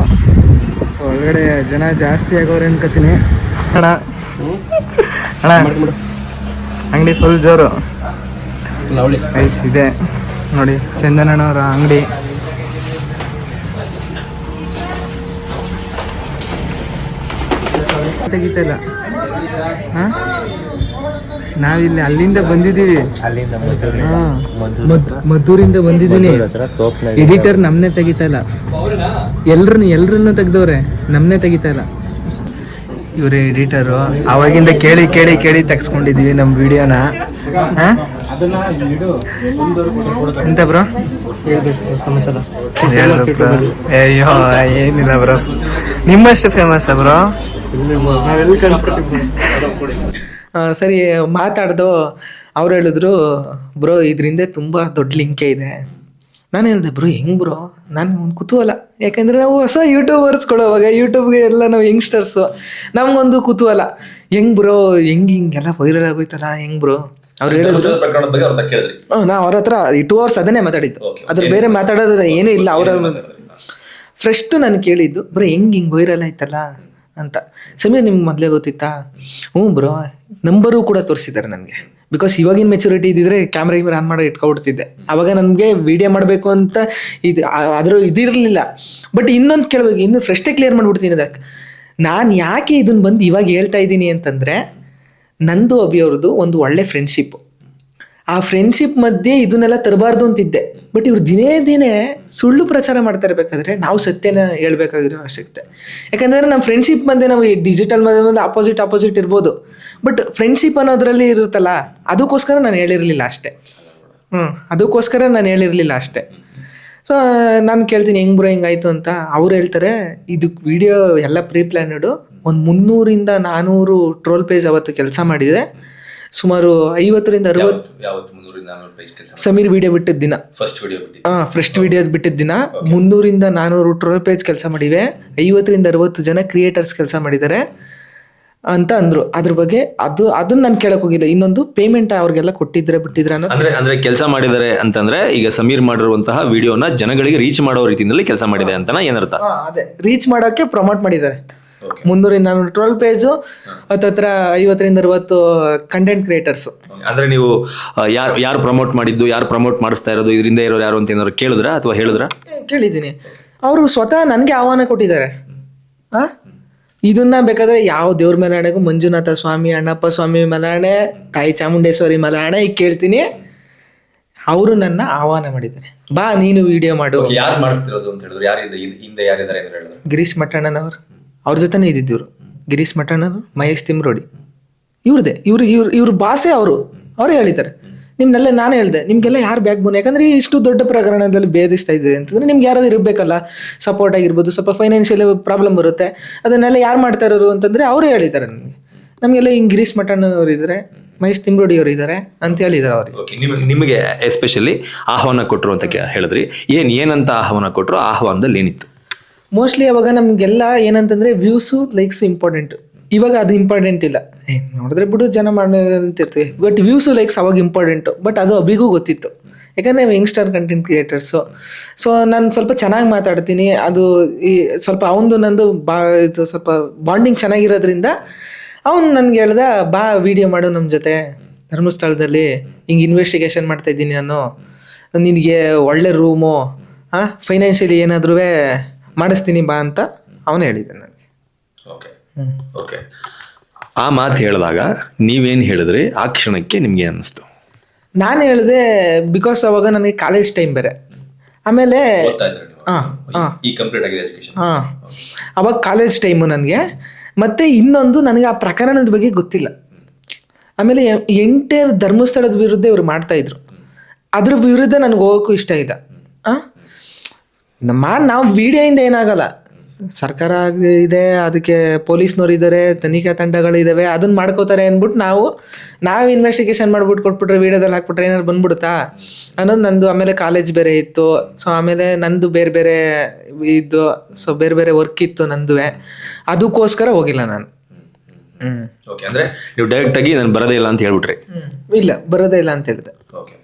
ಸೊ ಒಳಗಡೆ ಜನ ಜಾಸ್ತಿ ಆಗೋರು ಅನ್ಕೋತೀನಿ. ಅಣ್ಣ ಅಣ್ಣ ಅಂಗಡಿ ಫುಲ್ ಜೋರು. ಐಸ್ ಇದೆ. ನೋಡಿ ಚಂದನಣ್ಣವರ ಅಂಗಡಿ. ತೆಗಿತಲ್ಲ ಹಾ? ನಾವಿಲ್ಲಿ ಅಲ್ಲಿಂದ ಬಂದಿದ್ದೀವಿ. ಮದ್ದೂರಿಂದ ಬಂದಿದ್ದೀನಿ. ಎಡಿಟರ್ ನಮ್ನೆ ತೆಗಿತಾ ಇಲ್ಲ. ಎಲ್ರನ್ನ ಎಲ್ರನ್ನು ತೆಗ್ದವ್ರೆ. ನಮ್ನೆ ತೆಗಿತಾ ಇಲ್ಲ. ಇವ್ರೆ ಎಡಿಟರು ಅವಾಗಿಂದ ಕೇಳಿ ಕೇಳಿ ಕೇಳಿ ತೆಗ್ಸ್ಕೊಂಡಿದೀವಿ ನಮ್ಮ ವಿಡಿಯೋನ. ಎಂತ ಬ್ರೋ ಅಯ್ಯೋ, ಏನಿಲ್ಲ ಬ್ರೋ ನಿಮ್ಮಷ್ಟು ಫೇಮಸ್ ಬ್ರೋ ಸರಿ, ಮಾತಾಡ್ದು. ಅವ್ರು ಹೇಳಿದ್ರು ಬ್ರೋ ಇದರಿಂದ ತುಂಬಾ ದೊಡ್ಡ ಲಿಂಕೆ ಇದೆ. ನಾನು ಹೇಳಿದೆ ಬ್ರೋ ಹೆಂಗೆ ಬ್ರೋ? ನಾನು ಒಂದು ಕುತೂಹಲ. ಯಾಕಂದರೆ ನಾವು ಹೊಸ ಯೂಟ್ಯೂಬರ್ಸ್ ಕೊಡೋವಾಗ ಯೂಟ್ಯೂಬ್ಗೆ ಎಲ್ಲ ನಾವು ಯಂಗ್ಸ್ಟರ್ಸು ನಮಗೊಂದು ಕುತೂಹಲ. ಹೆಂಗ್ ಬ್ರೋ? ಹೆಂಗೆ ಹಿಂಗೆಲ್ಲ ವೈರಲ್ ಆಗೋಯ್ತಲ್ಲ? ಹೆಂಗೆ ಬ್ರೋ? ಅವ್ರು ಹೇಳಿದ್ರು. ಬಗ್ಗೆ ಅವ್ರ ಹತ್ರ ಕೇಳಿದ್ರಿ. ನಾ ಅವ್ರ ಹತ್ರ ಈ ಟೂ ಅವರ್ಸ್ ಅದನ್ನೇ ಮಾತಾಡಿದ್ದು. ಅದ್ರ ಬೇರೆ ಮಾತಾಡೋದ್ರೆ ಏನೂ ಇಲ್ಲ ಅವರ ಫ್ರೆಶ್ಟು ನಾನು ಕೇಳಿದ್ದು ಬ್ರೋ ಹೆಂಗೆ ಹಿಂಗೆ ವೈರಲ್ ಆಯ್ತಲ್ಲ? ಅಂತ. ಸಮೀರ್ ನಿಮ್ಗೆ ಮೊದಲೇ ಗೊತ್ತಿತ್ತಾ? ಹ್ಞೂ ಬ್ರೋ ನಂಬರು ಕೂಡ ತೋರಿಸಿದ್ದಾರೆ ನನಗೆ. ಬಿಕಾಸ್ ಇವಾಗಿನ ಮೆಚುರಿಟಿ ಇದ್ದಿದ್ರೆ ಕ್ಯಾಮ್ರಾ ಗಿಮ್ರಾ ಆನ್ ಮಾಡಿ ಇಟ್ಕೊಬಿಡ್ತಿದ್ದೆ. ಅವಾಗ ನನಗೆ ವಿಡಿಯೋ ಮಾಡಬೇಕು ಅಂತ ಇದು ಅದ್ರ ಇದಿರಲಿಲ್ಲ. ಬಟ್ ಇನ್ನೊಂದು ಕೇಳಬೇಕು, ಇನ್ನು ಫ್ರೆಶ್ಟೇ ಕ್ಲಿಯರ್ ಮಾಡಿಬಿಡ್ತೀನಿ ಅದಕ್ಕೆ ನಾನು ಯಾಕೆ ಇದನ್ನು ಬಂದು ಇವಾಗ ಹೇಳ್ತಾ ಇದ್ದೀನಿ ಅಂತಂದರೆ, ನಂದು ಅಭಿಯವ್ರದ್ದು ಒಂದು ಒಳ್ಳೆ ಫ್ರೆಂಡ್ಶಿಪ್ ಆ ಫ್ರೆಂಡ್ಶಿಪ್ ಮಧ್ಯೆ ಇದನ್ನೆಲ್ಲ ತರಬಾರ್ದು ಅಂತಿದ್ದೆ. ಬಟ್ ಇವ್ರು ದಿನೇ ದಿನೇ ಸುಳ್ಳು ಪ್ರಚಾರ ಮಾಡ್ತಾ ಇರಬೇಕಾದ್ರೆ ನಾವು ಸತ್ಯನ ಹೇಳ್ಬೇಕಾಗಿರೋ ಅವಶ್ಯಕತೆ ಯಾಕಂದರೆ ನಮ್ಮ ಫ್ರೆಂಡ್ಶಿಪ್ ಮಧ್ಯೆ ನಾವು ಈ ಡಿಜಿಟಲ್ ಮಧ್ಯೆ ಆಪೋಸಿಟ್ ಆಪೋಸಿಟ್ ಇರ್ಬೋದು. ಬಟ್ ಫ್ರೆಂಡ್ಶಿಪ್ ಅನ್ನೋದ್ರಲ್ಲಿ ಇರುತ್ತಲ್ಲ, ಅದಕ್ಕೋಸ್ಕರ ನಾನು ಹೇಳಿರಲಿಲ್ಲ ಅಷ್ಟೇ. ಹ್ಞೂ ಅದಕ್ಕೋಸ್ಕರ ನಾನು ಹೇಳಿರಲಿಲ್ಲ ಅಷ್ಟೇ. ಸೊ ನಾನು ಕೇಳ್ತೀನಿ ಹೆಂಗ್ ಬ್ರೋ ಹೆಂಗಾಯ್ತು ಅಂತ. ಅವ್ರು ಹೇಳ್ತಾರೆ ಇದಕ್ಕೆ ವಿಡಿಯೋ ಎಲ್ಲ ಪ್ರೀ ಪ್ಲ್ಯಾನಡು ಒಂದು ಮುನ್ನೂರಿಂದ ನಾನ್ನೂರು ಟ್ರೋಲ್ ಪೇಜ್ ಅವತ್ತು ಕೆಲಸ ಮಾಡಿದೆ. ಸುಮಾರು ಐವತ್ತರಿಂದ ಅರವತ್ತು ಯಾವತ್ತು? ಮುನ್ನೂರಿಂದ ನಾನ್ನೂರು ಪೇಜ್ ಕೆಲಸ ಸಮೀರ್ ವಿಡಿಯೋ ಬಿಟ್ಟಿದ್ದ ದಿನ ಫಸ್ಟ್ ವಿಡಿಯೋ ಬಿಟ್ಟು ಹಾಂ ಫ್ರೆಸ್ಟ್ ವಿಡಿಯೋ ಬಿಟ್ಟಿದ್ದ ದಿನ ಮುನ್ನೂರಿಂದ ನಾನೂರು ಟ್ರೋಲ್ ಪೇಜ್ ಕೆಲಸ ಮಾಡಿವೆ. ಐವತ್ತರಿಂದ ಅರವತ್ತು ಜನ ಕ್ರಿಯೇಟರ್ಸ್ ಕೆಲಸ ಮಾಡಿದ್ದಾರೆ. ಅಂತ ಅಂದ್ರು. ಅದ್ರ ಬಗ್ಗೆ ಅದು ಅದನ್ನ ನಾನು ಕೇಳಕ್ ಹೋಗಿಲ್ಲ. ಇನ್ನೊಂದು ಪೇಮೆಂಟ್ ಅವ್ರಿಗೆಲ್ಲ ಕೊಟ್ಟಿದ್ರೆ ಬಿಟ್ಟಿದ್ರೆ ಅನ್ನೋದು. ಅಂದ್ರೆ ಅಂದ್ರೆ ಕೆಲಸ ಮಾಡಿದ್ದಾರೆ ಅಂತಂದ್ರೆ ಈಗ ಸಮೀರ್ ಮಾಡಿರುವಂತಹ ವಿಡಿಯೋನ ಜನಗಳಿಗೆ ರೀಚ್ ಮಾಡೋ ರೀತಿಯಲ್ಲಿ ಕೆಲಸ ಮಾಡಿದೆ ಅಂತ ಏನರ್ಥ ಹಾ, ಅದೇ. ರೀಚ್ ಮಾಡೋಕ್ಕೆ ಪ್ರಮೋಟ್ ಮಾಡಿದ್ದಾರೆ. ಮುನ್ನೂರ ನಾನು ಟ್ವೆಲ್ ಪೇಜು ಹತ್ತತ್ರ ಐವತ್ತರಿಂದ ಅರವತ್ತು ಕಂಟೆಂಟ್ ಕ್ರಿಯೇಟರ್ಸ್ ಅಂದ್ರೆ ನೀವು ಯಾರು ಯಾರು ಪ್ರಮೋಟ್ ಮಾಡಿದ್ದು ಯಾರು ಪ್ರಮೋಟ್ ಮಾಡಿಸ್ತಾ ಇರೋದು ಇದರಿಂದ ಇರೋರು ಯಾರು ಅಂತ ಏನಾದ್ರು ಕೇಳಿದ್ರ ಅಥವಾ ಹೇಳಿದ್ರ? ಕೇಳಿದ್ದೀನಿ. ಅವರು ಸ್ವತಃ ನನಗೆ ಆಹ್ವಾನ ಕೊಟ್ಟಿದ್ದಾರೆ. ಆ? ಇದನ್ನ ಬೇಕಾದ್ರೆ ಯಾವ ದೇವ್ರ ಮೇಲಾಣೆಗೂ ಮಂಜುನಾಥ ಸ್ವಾಮಿ ಅಣ್ಣಪ್ಪ ಸ್ವಾಮಿ ಮಲಾಣೆ ತಾಯಿ ಚಾಮುಂಡೇಶ್ವರಿ ಮಲಾಣೆ ಈಗ ಕೇಳ್ತೀನಿ. ಅವರು ನನ್ನ ಆಹ್ವಾನ ಮಾಡಿದ್ದಾರೆ. ಬಾ ನೀನು ವಿಡಿಯೋ ಮಾಡು. ಯಾರು ಮಾಡಿಸ್ತಿರೋದು ಅಂತ ಹೇಳಿದ್ರು? ಯಾರು ಹಿಂದೆ ಯಾರಿದ್ದಾರೆ ಗಿರೀಶ್ ಮಠಣ್ಣನವರು. ಅವ್ರ ಜೊತೆನೇ ಇದ್ದಿದ್ದು ಗಿರೀಶ್ ಮಠಣ್ಣನವರು ಮಹೇಶ್ ತಿಮ್ರೋಡಿ. ಇವ್ರದೇ, ಇವ್ರು ಇವ್ರು, ಇವ್ರ ಭಾಷೆ ಅವರು. ಅವರೇ ಹೇಳಿದ್ದಾರೆ. ನಿಮ್ನೆಲ್ಲ ನಾನು ಹೇಳಿದೆ, ನಿಮ್ಗೆಲ್ಲ ಯಾರು ಬ್ಯಾಕ್ ಬೋನ್ ಯಾಕಂದ್ರೆ ಇಷ್ಟು ದೊಡ್ಡ ಪ್ರಕರಣದಲ್ಲಿ ಭೇದಿಸ್ತಾ ಇದ್ದೀರಿ ಅಂತಂದ್ರೆ ನಿಮ್ಗೆ ಯಾರು ಇರಬೇಕಲ್ಲ? ಸಪೋರ್ಟ್ ಆಗಿರ್ಬೋದು, ಸ್ವಲ್ಪ ಫೈನಾನ್ಷಿಯಲ್ ಪ್ರಾಬ್ಲಮ್ ಬರುತ್ತೆ. ಅದನ್ನೆಲ್ಲ ಯಾರು ಮಾಡ್ತಾ ಇರೋರು ಅಂತಂದ್ರೆ ಅವರೇ ಹೇಳಿದ್ದಾರೆ ನನಗೆ ನಮಗೆಲ್ಲ ಹಿಂಗೆ ಗಿರೀಶ್ ಮಠಣ್ಣನವರು ಇದ್ದಾರೆ, ಮಹೇಶ್ ತಿಮ್ರೋಡಿ ಅವರು ಇದ್ದಾರೆ ಅಂತ ಹೇಳಿದ್ದಾರೆ ಅವ್ರಿಗೆ. ನಿಮಗೆ ಎಸ್ಪೆಷಲಿ ಆಹ್ವಾನ ಕೊಟ್ಟರು ಅಂತ ಹೇಳಿದ್ರಿ. ಏನ್, ಏನಂತ ಆಹ್ವಾನ ಕೊಟ್ಟರು ಆಹ್ವಾನದಲ್ಲಿ ಏನಿತ್ತು? ಮೋಸ್ಟ್ಲಿ ಅವಾಗ ನಮಗೆಲ್ಲ ಏನಂತಂದ್ರೆ ವ್ಯೂಸು ಲೈಕ್ಸು ಇಂಪಾರ್ಟೆಂಟ್ ಇವಾಗ ಅದು ಇಂಪಾರ್ಟೆಂಟ್ ಇಲ್ಲ. ನೋಡಿದ್ರೆ ಬಿಡು ಜನ ಮಾಡ್ತಿರ್ತೀವಿ. ಬಟ್ ವ್ಯೂಸು ಲೈಕ್ಸ್ ಅವಾಗ ಇಂಪಾರ್ಟೆಂಟು ಬಟ್ ಅದು ಅಭಿಗೂ ಗೊತ್ತಿತ್ತು. ಯಾಕಂದರೆ ಯಂಗ್ಸ್ಟರ್ ಕಂಟೆಂಟ್ ಕ್ರಿಯೇಟರ್ಸು ಸೊ ನಾನು ಸ್ವಲ್ಪ ಚೆನ್ನಾಗಿ ಮಾತಾಡ್ತೀನಿ. ಅದು ಈ ಸ್ವಲ್ಪ ಅವನದು ನಂದು ಬಾ, ಇದು ಸ್ವಲ್ಪ ಬಾಂಡಿಂಗ್ ಚೆನ್ನಾಗಿರೋದ್ರಿಂದ ಅವನು ನನಗೆ ಹೇಳ್ದ, ಬಾ ವಿಡಿಯೋ ಮಾಡು ನಮ್ಮ ಜೊತೆ. ಧರ್ಮಸ್ಥಳದಲ್ಲಿ ಹಿಂಗೆ ಇನ್ವೆಸ್ಟಿಗೇಷನ್ ಮಾಡ್ತಾ ಇದ್ದೀನಿ ನಾನು. ನಿನಗೆ ಒಳ್ಳೆ ರೂಮು ಹಾಂ ಫೈನಾನ್ಷಿಯಲಿ ಏನಾದ್ರೂ ಮಾಡಿಸ್ತೀನಿ ಬಾ ಅಂತ ಅವನು ಹೇಳಿದ ನನಗೆ. ಓಕೆ. ಓಕೆ. ಆ ಮಾತು ಹೇಳಿದಾಗ ನೀವೇನು ಹೇಳಿದ್ರಿ? ಆ ಕ್ಷಣಕ್ಕೆ ನಿಮಗೆ ಅನ್ನಿಸ್ತು. ನಾನು ಹೇಳಿದೆ ಬಿಕಾಸ್ ಅವಾಗ ನನಗೆ ಕಾಲೇಜ್ ಟೈಮ್ ಬೇರೆ. ಆಮೇಲೆ ಹಾಂ ಹಾಂ. ಈ ಕಂಪ್ಲೀಟ್ ಆಗಿದೆ ಎಜುಕೇಶನ್ ಹಾಂ. ಅವಾಗ ಕಾಲೇಜ್ ಟೈಮು ನನಗೆ. ಮತ್ತೆ ಇನ್ನೊಂದು ನನಗೆ ಆ ಪ್ರಕರಣದ ಬಗ್ಗೆ ಗೊತ್ತಿಲ್ಲ. ಆಮೇಲೆ ಎಂಟೇ ಧರ್ಮಸ್ಥಳದ ವಿರುದ್ಧ ಇವರು ಮಾಡ್ತಾಯಿದ್ರು ಅದ್ರ ವಿರುದ್ಧ ನನಗೆ ಹೋಗೋಕ್ಕೂ ಇಷ್ಟ ಇಲ್ಲ. ಹಾಂ ಮಾಡಿ ನಾವು ವಿಡಿಯೋಯಿಂದ ಏನಾಗಲ್ಲ. ಸರ್ಕಾರ ಇದೆ ಅದಕ್ಕೆ ಪೊಲೀಸ್ನವ್ರು ಇದ್ದಾರೆ ತನಿಖಾ ತಂಡಗಳಿದ್ದಾವೆ ಅದನ್ನ ಮಾಡ್ಕೋತಾರೆ ಅಂದ್ಬಿಟ್ಟು ನಾವು ನಾವು ಇನ್ವೆಸ್ಟಿಗೇಷನ್ ಮಾಡ್ಬಿಟ್ಟು ಕೊಟ್ಬಿಟ್ರೆ ವಿಡಿಯೋದಲ್ಲಿ ಹಾಕ್ಬಿಟ್ರೆ ಏನಾದ್ರು ಬಂದ್ಬಿಡುತ್ತಾ? ಅನ್ನೋದು ನಂದು ಆಮೇಲೆ ಕಾಲೇಜ್ ಬೇರೆ ಇತ್ತು. ಸೊ ಆಮೇಲೆ ನಂದು ಬೇರೆ ಬೇರೆ ಇದ್ದು ಸೊ ಬೇರೆ ಬೇರೆ ವರ್ಕ್ ಇತ್ತು ನಂದುವೆ. ಅದಕ್ಕೋಸ್ಕರ ಹೋಗಿಲ್ಲ ನಾನು. ಹ್ಞೂ ಓಕೆ ಅಂದ್ರೆ ನೀವು ಡೈರೆಕ್ಟ್ ಆಗಿ ನಾನು ಬರೋದೇ ಇಲ್ಲ ಅಂತ ಹೇಳ್ಬಿಟ್ರಿ? ಇಲ್ಲ ಬರೋದೇ ಇಲ್ಲ ಅಂತ ಹೇಳಿದೆ. ಓಕೆ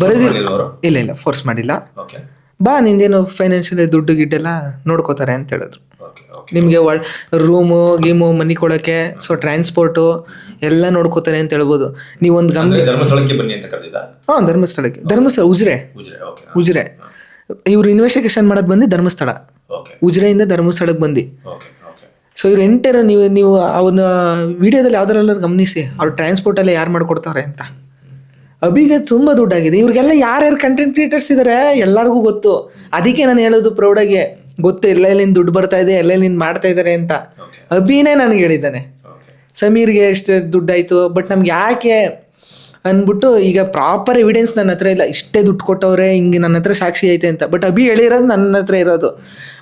ಬರೋದಿಲ್ಲ. ಇಲ್ಲ ಇಲ್ಲ ಫೋರ್ಸ್ ಮಾಡಿಲ್ಲ. ಓಕೆ ಬಾ ನಿಂದೇನು ಫೈನಾನ್ಷಿಯಲಿ ದುಡ್ಡು ಗಿಡ್ಡೆಲ್ಲ ನೋಡ್ಕೋತಾರೆ ಅಂತ ಹೇಳಿದ್ರು. ನಿಮಗೆ ಒಳ್ ರೂಮು ಗೀಮು ಮನಿ ಕೊಡೋಕ್ಕೆ ಸೊ ಟ್ರಾನ್ಸ್ಪೋರ್ಟು ಎಲ್ಲ ನೋಡ್ಕೋತಾರೆ ಅಂತ ಹೇಳ್ಬೋದು. ನೀವೊಂದು ಗಮ್ ಧರ್ಮಸ್ಥಳಕ್ಕೆ ಬನ್ನಿ ಅಂತ ಕರೆದಿದ್ದ? ಹಾಂ ಧರ್ಮಸ್ಥಳಕ್ಕೆ. ಧರ್ಮಸ್ಥಳ ಉಜ್ರೆ. ಉಜಿರೆ ಇವ್ರು ಇನ್ವೆಸ್ಟಿಗೇಷನ್ ಮಾಡೋದು ಬಂದು ಧರ್ಮಸ್ಥಳ. ಉಜ್ರೆಯಿಂದ ಧರ್ಮಸ್ಥಳಕ್ಕೆ ಬಂದು. ಸೊ ಇವ್ರು ಎಂಟರ ನೀವು ನೀವು ಅವನ ವಿಡಿಯೋದಲ್ಲಿ ಯಾವ್ದಾರಲ್ಲ ಗಮನಿಸಿ ಅವ್ರು ಟ್ರಾನ್ಸ್ಪೋರ್ಟಲ್ಲಿ ಯಾರು ಮಾಡ್ಕೊಡ್ತಾರೆ ಅಂತ. ಅಭಿಗೆ ತುಂಬ ದುಡ್ಡಾಗಿದೆ. ಇವ್ರಿಗೆಲ್ಲ ಯಾರ್ಯಾರು ಕಂಟೆಂಟ್ ಕ್ರಿಯೇಟರ್ಸ್ ಇದ್ದಾರೆ ಎಲ್ಲರಿಗೂ ಗೊತ್ತು. ಅದಕ್ಕೆ ನಾನು ಹೇಳೋದು ಪ್ರೌಢಾಗೆ ಗೊತ್ತು ಎಲ್ಲೆಲ್ಲಿಂದ ದುಡ್ಡು ಬರ್ತಾ ಇದೆ ಎಲ್ಲೆಲ್ಲಿಂದ ಮಾಡ್ತಾ ಇದ್ದಾರೆ ಅಂತ. ಅಭಿನೇ ನನಗೆ ಹೇಳಿದ್ದಾನೆ. ಸಮೀರ್ಗೆ ಎಷ್ಟು ದುಡ್ಡಾಯಿತು ಬಟ್ ನಮ್ಗೆ ಯಾಕೆ ಅಂದ್ಬಿಟ್ಟು ಈಗ ಪ್ರಾಪರ್ ಎವಿಡೆನ್ಸ್ ನನ್ನ ಹತ್ರ ಇಲ್ಲ. ಇಷ್ಟೇ ದುಡ್ಡು ಕೊಟ್ಟವ್ರೆ ಹಿಂಗೆ ನನ್ನ ಹತ್ರ ಸಾಕ್ಷಿ ಐತೆ ಅಂತ. ಬಟ್ ಅಭಿ ಹೇಳಿರೋದು ನನ್ನ ಹತ್ರ ಇರೋದು.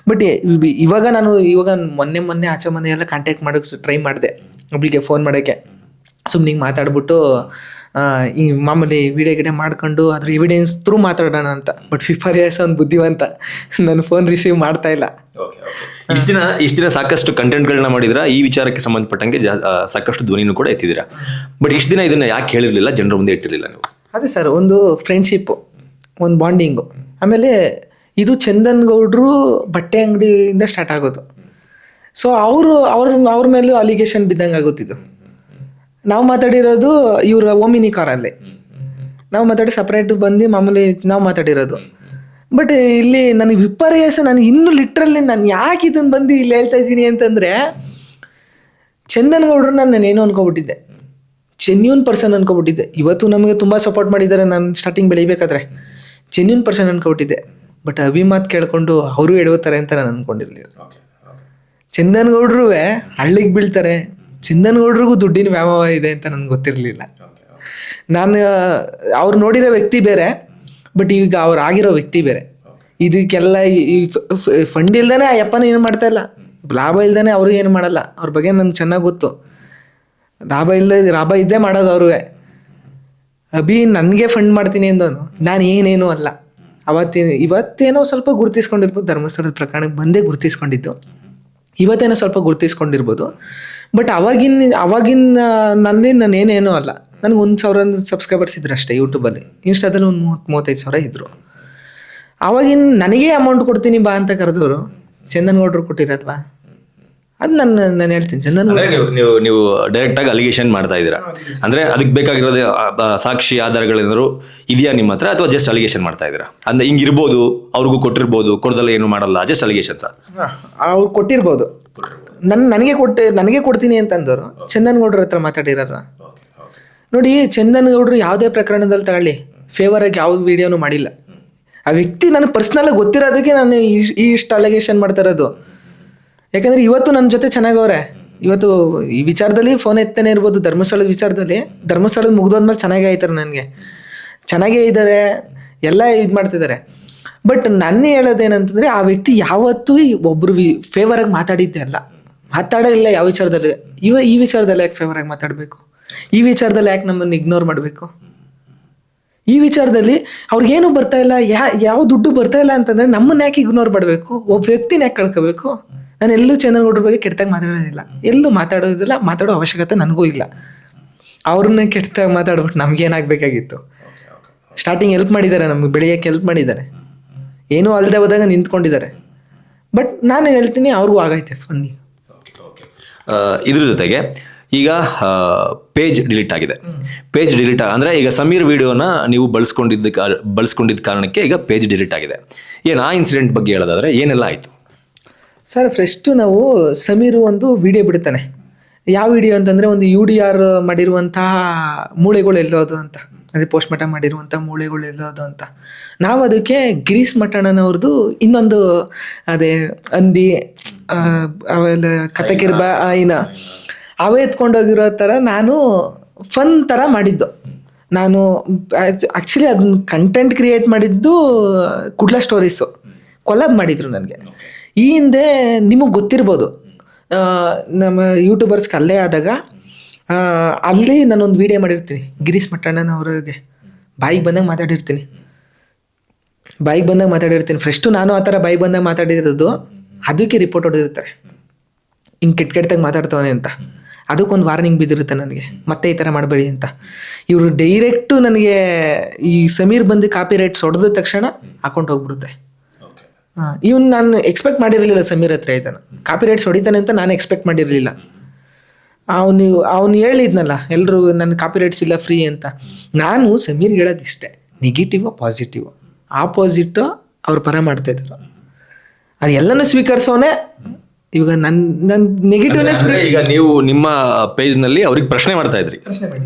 ಬಟ್ ಇವಾಗ ನಾನು ಇವಾಗ ಮೊನ್ನೆ ಮೊನ್ನೆ ಆಚೆ ಮನೆ ಎಲ್ಲ ಕಾಂಟ್ಯಾಕ್ಟ್ ಮಾಡೋಕ್ಕೆ ಟ್ರೈ ಮಾಡಿದೆ. ಅಭಿಗೆ ಫೋನ್ ಮಾಡೋಕ್ಕೆ. ಸುಮ್ಮನೆ ಹಿಂಗೆ ಮಾತಾಡ್ಬಿಟ್ಟು ಈ ಮಾಮೂಲಿ ವಿಡಿಯೋ ಗಿಡಿಯೋ ಮಾಡ್ಕೊಂಡು ಅದ್ರ ಎವಿಡೆನ್ಸ್ ಥ್ರೂ ಮಾತಾಡೋಣ ಅಂತ. ಬಟ್ ಫಿಫರ್ ಇಯರ್ಸ್ ಅವ್ನು ಬುದ್ಧಿವಂತ. ನನ್ನ ಫೋನ್ ರಿಸೀವ್ ಮಾಡ್ತಾ ಇಲ್ಲ. ಇಷ್ಟು ದಿನ ಇಷ್ಟು ದಿನ ಸಾಕಷ್ಟು ಕಂಟೆಂಟ್ಗಳನ್ನ ಮಾಡಿದ್ರ? ಈ ವಿಚಾರಕ್ಕೆ ಸಂಬಂಧಪಟ್ಟಂಗೆ ಸಾಕಷ್ಟು ಧ್ವನಿನೂ ಕೂಡ ಎತ್ತಿದ್ದೀರಾ? ಬಟ್ ಇಷ್ಟು ದಿನ ಇದನ್ನ ಯಾಕೆ ಹೇಳಿರಲಿಲ್ಲ? ಜನರ ಮುಂದೆ ಇಟ್ಟಿರಲಿಲ್ಲ ನೀವು. ಅದೇ ಸರ್ ಒಂದು ಫ್ರೆಂಡ್ಶಿಪ್ಪು ಒಂದು ಬಾಂಡಿಂಗು ಆಮೇಲೆ ಇದು ಚಂದನ್ ಗೌಡ್ರು ಬಟ್ಟೆ ಅಂಗಡಿಯಿಂದ ಸ್ಟಾರ್ಟ್ ಆಗೋದು. ಸೊ ಅವರು ಅವ್ರ ಅವ್ರ ಮೇಲೂ ಅಲಿಗೇಷನ್ ಬಿದ್ದಂಗೆ ಆಗುತ್ತಿದ್ದು ನಾವು ಮಾತಾಡಿರೋದು ಇವರ ಓಮಿನಿ ಕಾರಲ್ಲಿ. ನಾವು ಮಾತಾಡಿ ಸಪ್ರೇಟ್ ಬಂದು ಮಾಮೂಲಿ ನಾವು ಮಾತಾಡಿರೋದು. ಬಟ್ ಇಲ್ಲಿ ನನಗೆ ವಿಪರ್ಯಾಸ ನನಗೆ ಇನ್ನೂ ಲಿಟ್ರಲ್ಲಿ ನಾನು ಯಾಕೆ ಇದನ್ನು ಬಂದು ಇಲ್ಲಿ ಹೇಳ್ತಾ ಇದ್ದೀನಿ ಅಂತಂದರೆ ಚಂದನ್ ಗೌಡ್ರು ನಾನು ಏನೋ ಅನ್ಕೊಬಿಟ್ಟಿದ್ದೆ. Genuine person ಅನ್ಕೊಬಿಟ್ಟಿದ್ದೆ. ಇವತ್ತು ನಮಗೆ ತುಂಬ ಸಪೋರ್ಟ್ ಮಾಡಿದ್ದಾರೆ ನಾನು ಸ್ಟಾರ್ಟಿಂಗ್ ಬೆಳಿಬೇಕಾದ್ರೆ. ಜೆನ್ಯೂನ್ ಪರ್ಸನ್ ಅನ್ಕೊಬಿಟ್ಟಿದ್ದೆ. ಬಟ್ ಅಭಿಮಾತ್ ಕೇಳಿಕೊಂಡು ಅವರು ಎಡವುತ್ತಾರೆ ಅಂತ ನಾನು ಅನ್ಕೊಂಡಿರ್ಲಿಲ್ಲ. ಓಕೆ ಚಂದನ್ ಗೌಡ್ರೂ ಹಳ್ಳಿಗೆ ಬೀಳ್ತಾರೆ. ಚಂದನ್ ಗೌಡ್ರಿಗೂ ದುಡ್ಡಿನ ವ್ಯಾಮೋಹ ಇದೆ ಅಂತ ನನಗೆ ಗೊತ್ತಿರಲಿಲ್ಲ. ನಾನು ಅವ್ರು ನೋಡಿರೋ ವ್ಯಕ್ತಿ ಬೇರೆ ಬಟ್ ಈಗ ಅವ್ರು ಆಗಿರೋ ವ್ಯಕ್ತಿ ಬೇರೆ. ಇದಕ್ಕೆಲ್ಲ ಈ ಫಂಡ್ ಇಲ್ದೇ ಆ ಯಪ್ಪನ ಏನು ಮಾಡ್ತಾ ಇಲ್ಲ. ಲಾಭ ಇಲ್ದೇ ಅವ್ರಿಗೆ ಏನು ಮಾಡಲ್ಲ. ಅವ್ರ ಬಗ್ಗೆ ನಂಗೆ ಚೆನ್ನಾಗಿ ಗೊತ್ತು. ಲಾಭ ಇಲ್ಲದೆ ಲಾಭ ಇದ್ದೇ ಮಾಡೋದು ಅವ್ರಿಗೆ. ಅಭಿ ನನಗೆ ಫಂಡ್ ಮಾಡ್ತೀನಿ ಅಂದವನು. ನಾನು ಏನೇನು ಅಲ್ಲ. ಅವತ್ತೇನು ಇವತ್ತೇನೋ ಸ್ವಲ್ಪ ಗುರುತಿಸ್ಕೊಂಡಿರ್ಬೋದು. ಧರ್ಮಸ್ಥಳದ ಪ್ರಕರಣಕ್ಕೆ ಬಂದೇ ಗುರುತಿಸ್ಕೊಂಡಿದ್ದು. ಇವತ್ತೇನೋ ಸ್ವಲ್ಪ ಗುರುತಿಸ್ಕೊಂಡಿರ್ಬೋದು. ಬಟ್ ಅವಾಗಿನ ಅವಾಗಿನ ನಲ್ಲಿ ನಾನು ಏನೇನೂ ಅಲ್ಲ. ನನಗೆ ಒಂದು ಸಾವಿರ ಸಬ್ಸ್ಕ್ರೈಬರ್ಸ್ ಇದ್ರು ಅಷ್ಟೇ ಯೂಟ್ಯೂಬಲ್ಲಿ ಇನ್ಸ್ಟಾದಲ್ಲಿ ಒಂದು ಮೂವತ್ತು, ಮೂವತ್ತೈದು ಸಾವಿರ ಇದ್ದರು ಅವಾಗಿನ ನನಗೆ ಅಮೌಂಟ್ ಕೊಡ್ತೀನಿ ಬಾ ಅಂತ ಕರೆದವರು, ಚಂದನ್ ಗೌಡ್ರು ಕೊಟ್ಟಿರಲ್ವಾ ಅದು ನನ್ನ ನಾನು ಹೇಳ್ತೀನಿ ಚಂದನ್ ನೀವು ನೀವು ನೀವು ಡೈರೆಕ್ಟ್ ಆಗಿ ಅಲಿಗೇಷನ್ ಮಾಡ್ತಾ ಇದ್ದೀರಾ? ಅಂದ್ರೆ ಅದಕ್ಕೆ ಬೇಕಾಗಿರೋದು ಆ, ಸಾಕ್ಷಿ ಆಧಾರಗಳೇನಾದ್ರು ಇದೆಯಾ ನಿಮ್ಮ ಹತ್ರ ಅಥವಾ ಜಸ್ಟ್ ಅಲಿಗೇಷನ್ ಮಾಡ್ತಾ ಇದ್ದೀರಾ? ಅಂದ್ರೆ ಹಿಂಗ್ ಇರ್ಬೋದು ಅವ್ರಿಗೂ ಕೊಟ್ಟಿರ್ಬೋದು ಕೊಡ್ದಲ್ಲ ಏನು ಮಾಡಲ್ಲ ಜಸ್ಟ್ ಅಲಿಗೇಷನ್ ಸರ್ ಅವ್ರು ಕೊಟ್ಟಿರ್ಬೋದು. ನನ್ ನನಗೆ ಕೊಟ್ಟು ನನಗೆ ಕೊಡ್ತೀನಿ ಅಂತಂದವರು. ಚಂದನ್ ಗೌಡ್ರ ಹತ್ರ ಮಾತಾಡಿರಲ್ವಾ ನೋಡಿ ಚಂದನ್ ಗೌಡ್ರು ಯಾವುದೇ ಪ್ರಕರಣದಲ್ಲಿ ತಗೊಳ್ಳಿ. ಫೇವರ್ ಆಗಿ ಯಾವ ವಿಡಿಯೋನು ಮಾಡಿಲ್ಲ. ಆ ವ್ಯಕ್ತಿ ನನಗೆ ಪರ್ಸ್ನಲ್ ಗೊತ್ತಿರೋದಕ್ಕೆ ನಾನು ಈ- ಈ ಇಷ್ಟು ಅಲಿಗೇಷನ್ ಮಾಡ್ತಾ ಇರೋದು. ಯಾಕಂದ್ರೆ ಇವತ್ತು ನನ್ನ ಜೊತೆ ಚೆನ್ನಾಗವ್ರೆ. ಇವತ್ತು ಈ ವಿಚಾರದಲ್ಲಿ ಫೋನ್ ಎತ್ತೇನೆ ಇರ್ಬೋದು, ಧರ್ಮಸ್ಥಳದ ವಿಚಾರದಲ್ಲಿ. ಧರ್ಮಸ್ಥಳದ ಮುಗ್ದೋದ್ಮೇಲೆ ಚೆನ್ನಾಗೇ ಆಯ್ತಾರೆ ನನಗೆ. ಚೆನ್ನಾಗೇ ಇದ್ದಾರೆ ಎಲ್ಲ ಇದು ಮಾಡ್ತಿದ್ದಾರೆ ಬಟ್ ನನ್ನ ಹೇಳೋದೇನಂತಂದ್ರೆ ಆ ವ್ಯಕ್ತಿ ಯಾವತ್ತೂ ಒಬ್ಬರು ವಿ ಫೇವರಾಗಿ ಮಾತಾಡಿದ್ದೆ ಅಲ್ಲ. ಮಾತಾಡೋದಿಲ್ಲ ಯಾವ ವಿಚಾರದಲ್ಲಿ. ಇವ, ಈ ವಿಚಾರದಲ್ಲಿ ಯಾಕೆ ಫೇವರಾಗಿ ಮಾತಾಡಬೇಕು? ಈ ವಿಚಾರದಲ್ಲಿ ಯಾಕೆ ನಮ್ಮನ್ನು ಇಗ್ನೋರ್ ಮಾಡಬೇಕು? ಈ ವಿಚಾರದಲ್ಲಿ ಅವ್ರಿಗೇನು ಬರ್ತಾ ಇಲ್ಲ, ಯಾ, ಯಾವ ದುಡ್ಡು ಬರ್ತಾ ಇಲ್ಲ ಅಂತಂದ್ರೆ ನಮ್ಮನ್ನ ಯಾಕೆ ಇಗ್ನೋರ್ ಮಾಡಬೇಕು? ಒಬ್ಬ ವ್ಯಕ್ತಿನ ಯಾಕೆ ಕಳ್ಕೋಬೇಕು? ನಾನು ಎಲ್ಲೂ ಚಂದ್ರಗೌಡ್ರ ಬಗ್ಗೆ ಕೆಟ್ಟದಾಗ ಮಾತಾಡೋದಿಲ್ಲ. ಎಲ್ಲೂ ಮಾತಾಡೋದಿಲ್ಲ, ಮಾತಾಡೋ ಅವಶ್ಯಕತೆ ನನಗೂ ಇಲ್ಲ. ಅವ್ರನ್ನ ಕೆಟ್ಟದಾಗ ಮಾತಾಡ್ಬಿಟ್ಟು ನಮ್ಗೇನಾಗಬೇಕಾಗಿತ್ತು ಸ್ಟಾರ್ಟಿಂಗ್ ಹೆಲ್ಪ್ ಮಾಡಿದ್ದಾರೆ ನಮ್ಗೆ ಬೆಳೆಯೋಕ್ಕೆ ಹೆಲ್ಪ್ ಮಾಡಿದ್ದಾರೆ. ಏನೂ ಅಲ್ಲದೆ ಹೋದಾಗ ನಿಂತ್ಕೊಂಡಿದ್ದಾರೆ. ಬಟ್ ನಾನು ಹೇಳ್ತೀನಿ ಅವ್ರಿಗೂ ಆಗೈತೆ ಫನ್ನಿ ಇದ್ರ ಜೊತೆಗೆ ಈಗ ಪೇಜ್ ಡಿಲೀಟ್ ಆಗಿದೆ. ಪೇಜ್ ಡಿಲೀಟ್ ಅಂದರೆ ಈಗ ಸಮೀರ್ ವಿಡಿಯೋನ ನೀವು ಬಳಸ್ಕೊಂಡಿದ್ದ ಬಳಸ್ಕೊಂಡಿದ್ದ ಕಾರಣಕ್ಕೆ ಈಗ ಪೇಜ್ ಡಿಲೀಟ್ ಆಗಿದೆ. ಏನು ಆ ಇನ್ಸಿಡೆಂಟ್ ಬಗ್ಗೆ ಹೇಳೋದಾದರೆ ಏನೆಲ್ಲ ಆಯ್ತು? ಸರ್ ಫಸ್ಟು ನಾವು ಸಮೀರು ಒಂದು ವಿಡಿಯೋ ಬಿಡ್ತಾನೆ. ಯಾವ ವಿಡಿಯೋ ಅಂತಂದರೆ ಒಂದು ಯು ಡಿ ಆರ್ ಮಾಡಿರುವಂತಹ ಮೂಳೆಗಳು ಎಲ್ಲೋದು ಅಂತ. ಅಂದರೆ ಪೋಸ್ಟ್ ಮಾರ್ಟಮ್ ಮಾಡಿರುವಂಥ ಮೂಳೆಗಳು ಎಲ್ಲೋದು ಅಂತ. ನಾವು ಅದಕ್ಕೆ ಗಿರೀಶ್ ಮಠಣ್ಣನವ್ರದ್ದು ಇನ್ನೊಂದು ಅದೇ ಹಂದಿ ಅವೆಲ್ಲ ಕಥಕಿರ್ಬ ಆಯ್ನ ಅವೇ ಎತ್ಕೊಂಡೋಗಿರೋ ಥರ ನಾನು ಫನ್ ಥರ ಮಾಡಿದ್ದು. ನಾನು ಆ್ಯಕ್ಚುಲಿ ಅದನ್ನ ಕಂಟೆಂಟ್ ಕ್ರಿಯೇಟ್ ಮಾಡಿದ್ದು ಕುಡ್ಲ ಸ್ಟೋರೀಸು ಕೊಲಾಬ್ ಮಾಡಿದರು ನನಗೆ. ಈ ಹಿಂದೆ ನಿಮಗೆ ಗೊತ್ತಿರ್ಬೋದು. ನಮ್ಮ ಯೂಟ್ಯೂಬರ್ಸ್ಗೆ ಅಲ್ಲೇ ಆದಾಗ ಅಲ್ಲಿ ನಾನೊಂದು ವಿಡಿಯೋ ಮಾಡಿರ್ತೀನಿ. ಗಿರೀಶ್ ಮಟ್ಟಣ್ಣನವ್ರಿಗೆ. ಬಾಯಿಗೆ ಬಂದಾಗ ಮಾತಾಡಿರ್ತೀನಿ. ಬಾಯಿಗೆ ಬಂದಾಗ ಮಾತಾಡಿರ್ತೀನಿ. ಫಸ್ಟು ನಾನು ಆ ಥರ ಬಾಯಿಗೆ ಬಂದಾಗ ಮಾತಾಡಿರೋದು, ಅದಕ್ಕೆ ರಿಪೋರ್ಟ್ ಹೊಡೆದಿರ್ತಾರೆ. ಹಿಂಗೆ ಕೆಟ್ಟ ಕೆಟ್ಟದಾಗ ಮಾತಾಡ್ತವನೆ ಅಂತ. ಅದಕ್ಕೊಂದು ವಾರ್ನಿಂಗ್ ಬಿದ್ದಿರುತ್ತೆ ನನಗೆ. ಮತ್ತೆ ಈ ಥರ ಮಾಡಬೇಡಿ ಅಂತ. ಇವರು ಡೈರೆಕ್ಟು ನನಗೆ ಈ ಸಮೀರ್ ಬಂದು ಕಾಪಿ ರೈಟ್ಸ್ ಹೊಡೆದ ತಕ್ಷಣ ಅಕೌಂಟ್ ಹೋಗ್ಬಿಡುತ್ತೆ. ಇವನ್ ನಾನು ಎಕ್ಸ್ಪೆಕ್ಟ್ ಮಾಡಿರಲಿಲ್ಲ ಸಮೀರ್ ಹತ್ರ ಇದನ್ನ ಕಾಪಿ ರೈಟ್ಸ್ ಹೊಡಿತಾನೆ ಅಂತ ನಾನು ಎಕ್ಸ್ಪೆಕ್ಟ್ ಮಾಡಿರಲಿಲ್ಲ. ಅವನು ಅವನು ಹೇಳಿದ್ನಲ್ಲ ಎಲ್ಲರೂ ನನ್ನ ಕಾಪಿ ರೈಟ್ಸ್ ಇಲ್ಲ ಫ್ರೀ ಅಂತ. ನಾನು ಸಮೀರ್ ಹೇಳೋದು ಇಷ್ಟೇ ನೆಗೆಟಿವ್ ಪಾಸಿಟಿವ್ ಆಪೋಸಿಟ್ ಅವ್ರ ಪರ ಮಾಡ್ತಾ ಇದ್ರು. ಅದು ಎಲ್ಲನೂ ಸ್ವೀಕರಿಸೋನೆ ಇವಾಗ ನನ್ನ ನನ್ನ ನೆಗೆಟಿವ್ ಈಗ ನೀವು ನಿಮ್ಮ ಪೇಜ್ನಲ್ಲಿ ಅವ್ರಿಗೆ ಪ್ರಶ್ನೆ ಮಾಡ್ತಾ ಇದ್ರಿ.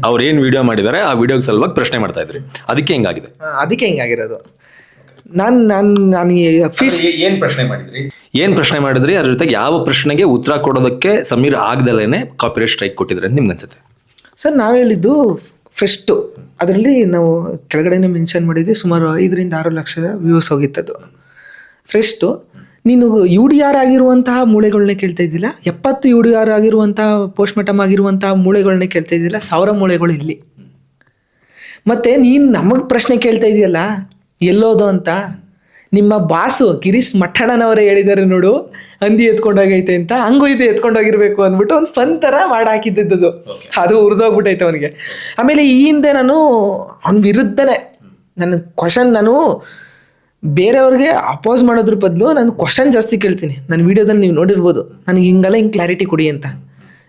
ಅವ್ರು ಏನ್ ವಿಡಿಯೋ ಮಾಡಿದ್ದಾರೆ ಆ ವಿಡಿಯೋ ಸಲುವಾಗಿ ಪ್ರಶ್ನೆ ಮಾಡ್ತಾ ಇದ್ರಿ. ಅದಕ್ಕೆ ಹಿಂಗಾಗಿದೆ? ಅದಕ್ಕೆ ಹಿಂಗಾಗಿರೋದು? ನಾನು ನಾನು ನಾನು ಫೀಸ್ ಏನು ಪ್ರಶ್ನೆ ಮಾಡಿದ್ರಿ? ಏನು ಪ್ರಶ್ನೆ ಮಾಡಿದ್ರಿ? ಅದ್ರ ಜೊತೆಗೆ ಯಾವ ಪ್ರಶ್ನೆಗೆ ಉತ್ತರ ಕೊಡೋದಕ್ಕೆ ಸಮೀರ್ ಆಗ್ದಲೇನೆ ಕಾಪಿರೈಟ್ ಸ್ಟ್ರೈಕ್ ಕೊಟ್ಟಿದ್ರೆ ಅಂತ ನಿಮ್ಗೆ ಅನ್ಸುತ್ತೆ? ಸರ್ ನಾವು ಹೇಳಿದ್ದು ಫಸ್ಟು ಅದರಲ್ಲಿ ನಾವು ಕೆಳಗಡೆನೇ ಮೆನ್ಷನ್ ಮಾಡಿದ್ವಿ ಸುಮಾರು ಐದರಿಂದ ಆರು ಲಕ್ಷ ವ್ಯೂಸ್ ಹೋಗಿತ್ತದು. ಫ್ರೆಶ್ಟು ನೀನು ಯು ಡಿ ಆರ್ ಆಗಿರುವಂತಹ ಮೂಳೆಗಳನ್ನೇ ಕೇಳ್ತಾ ಇದ್ದಿಲ್ಲ? ಎಪ್ಪತ್ತು ಯು ಡಿ ಆರ್ ಆಗಿರುವಂತಹ ಪೋಸ್ಟ್ ಮಾರ್ಟಮ್ ಆಗಿರುವಂತಹ ಮೂಳೆಗಳನ್ನೇ ಕೇಳ್ತಾ ಇದ್ದಿಲ್ಲ? ಸಾವಿರ ಮೂಳೆಗಳು ಇಲ್ಲಿ. ಮತ್ತೆ ನೀನು ನಮಗೆ ಪ್ರಶ್ನೆ ಕೇಳ್ತಾ ಇದೆಯಲ್ಲ? ಎಲ್ಲೋದು ಅಂತ. ನಿಮ್ಮ ಬಾಸು ಗಿರೀಶ್ ಮಠಣ್ಣನವರೇ ಹೇಳಿದ್ದಾರೆ ನೋಡು ಹಂದಿ ಎತ್ಕೊಂಡೋಗೈತೆ ಅಂತ. ಹಂಗೂ ಇದು ಎತ್ಕೊಂಡೋಗಿರ್ಬೇಕು ಅಂದ್ಬಿಟ್ಟು ಒಂದು ಫನ್ ಥರ ಮಾಡಾಕಿದ್ದದ್ದು. ಅದು ಉರಿದೋಗ್ಬಿಟ್ಟೈತೆ ಅವನಿಗೆ. ಆಮೇಲೆ ಈ ಹಿಂದೆ ನಾನು ಅವನ ವಿರುದ್ಧನೇ ನನ್ನ ಕ್ವಶನ್ ನಾನು ಬೇರೆಯವ್ರಿಗೆ ಅಪೋಸ್ ಮಾಡೋದ್ರ ಬದಲು ನಾನು ಕ್ವಶನ್ ಜಾಸ್ತಿ ಕೇಳ್ತೀನಿ. ನನ್ನ ವಿಡಿಯೋದಲ್ಲಿ ನೀವು ನೋಡಿರ್ಬೋದು ನನಗೆ ಹಿಂಗೆಲ್ಲ ಹಿಂಗೆ ಕ್ಲಾರಿಟಿ ಕೊಡಿ ಅಂತ.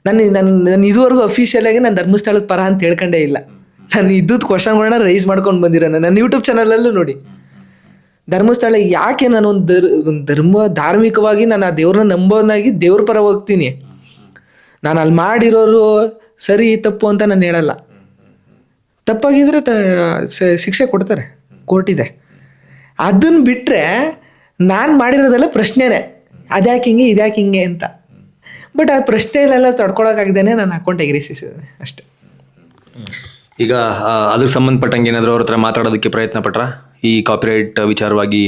ನಾನು ನಾನು ನಾನು ಇದುವರೆಗೂ ಅಫಿಷಿಯಲ್ ಆಗಿ ನಾನು ಧರ್ಮಸ್ಥಳದ ಪರ ಅಂತ ಹೇಳ್ಕೊಂಡೇ ಇಲ್ಲ. ನಾನು ಇದ್ದದ್ದು ಕ್ವಶನ್ಗಳನ್ನ ರೈಸ್ ಮಾಡ್ಕೊಂಡು ಬಂದಿರೋಣ. ನನ್ನ ಯೂಟ್ಯೂಬ್ ಚಾನಲಲ್ಲೂ ನೋಡಿ. ಧರ್ಮಸ್ಥಳ ಯಾಕೆ ನಾನು ಒಂದು ದರ್ ಒಂದು ಧರ್ಮ ಧಾರ್ಮಿಕವಾಗಿ ನಾನು ಆ ದೇವ್ರನ್ನ ನಂಬೋದಾಗಿ ದೇವ್ರ ಪರ ಹೋಗ್ತೀನಿ? ನಾನು ಅಲ್ಲಿ ಮಾಡಿರೋರು ಸರಿ, ತಪ್ಪು ಅಂತ ನಾನು ಹೇಳಲ್ಲ. ತಪ್ಪಾಗಿದ್ರೆ ತ ಶಿಕ್ಷೆ ಕೊಡ್ತಾರೆ. ಕೋರ್ಟ್ ಇದೆ. ಅದನ್ನ ಬಿಟ್ಟರೆ ನಾನು ಮಾಡಿರೋದೆಲ್ಲ ಪ್ರಶ್ನೆನೇ. ಅದ್ಯಾಕೆ ಹಿಂಗೆ, ಇದ್ಯಾಕೆ ಹಿಂಗೆ ಅಂತ. ಬಟ್ ಆ ಪ್ರಶ್ನೆಗಳೆಲ್ಲ ತಡ್ಕೊಳಕ್ಕಾಗ್ದೇನೆ ನಾನು ಅಕೌಂಟ್ ಎಗ್ರಿಸಿಸಿದ್ದೇನೆ ಅಷ್ಟೇ. ಈಗ ಅದಕ್ಕೆ ಸಂಬಂಧಪಟ್ಟಂಗೆ ಏನಾದರೂ ಅವ್ರ ಹತ್ರ ಮಾತಾಡೋದಕ್ಕೆ ಪ್ರಯತ್ನ ಪಟ್ರ ಈ ಕಾಪಿರೈಟ್ ವಿಚಾರವಾಗಿ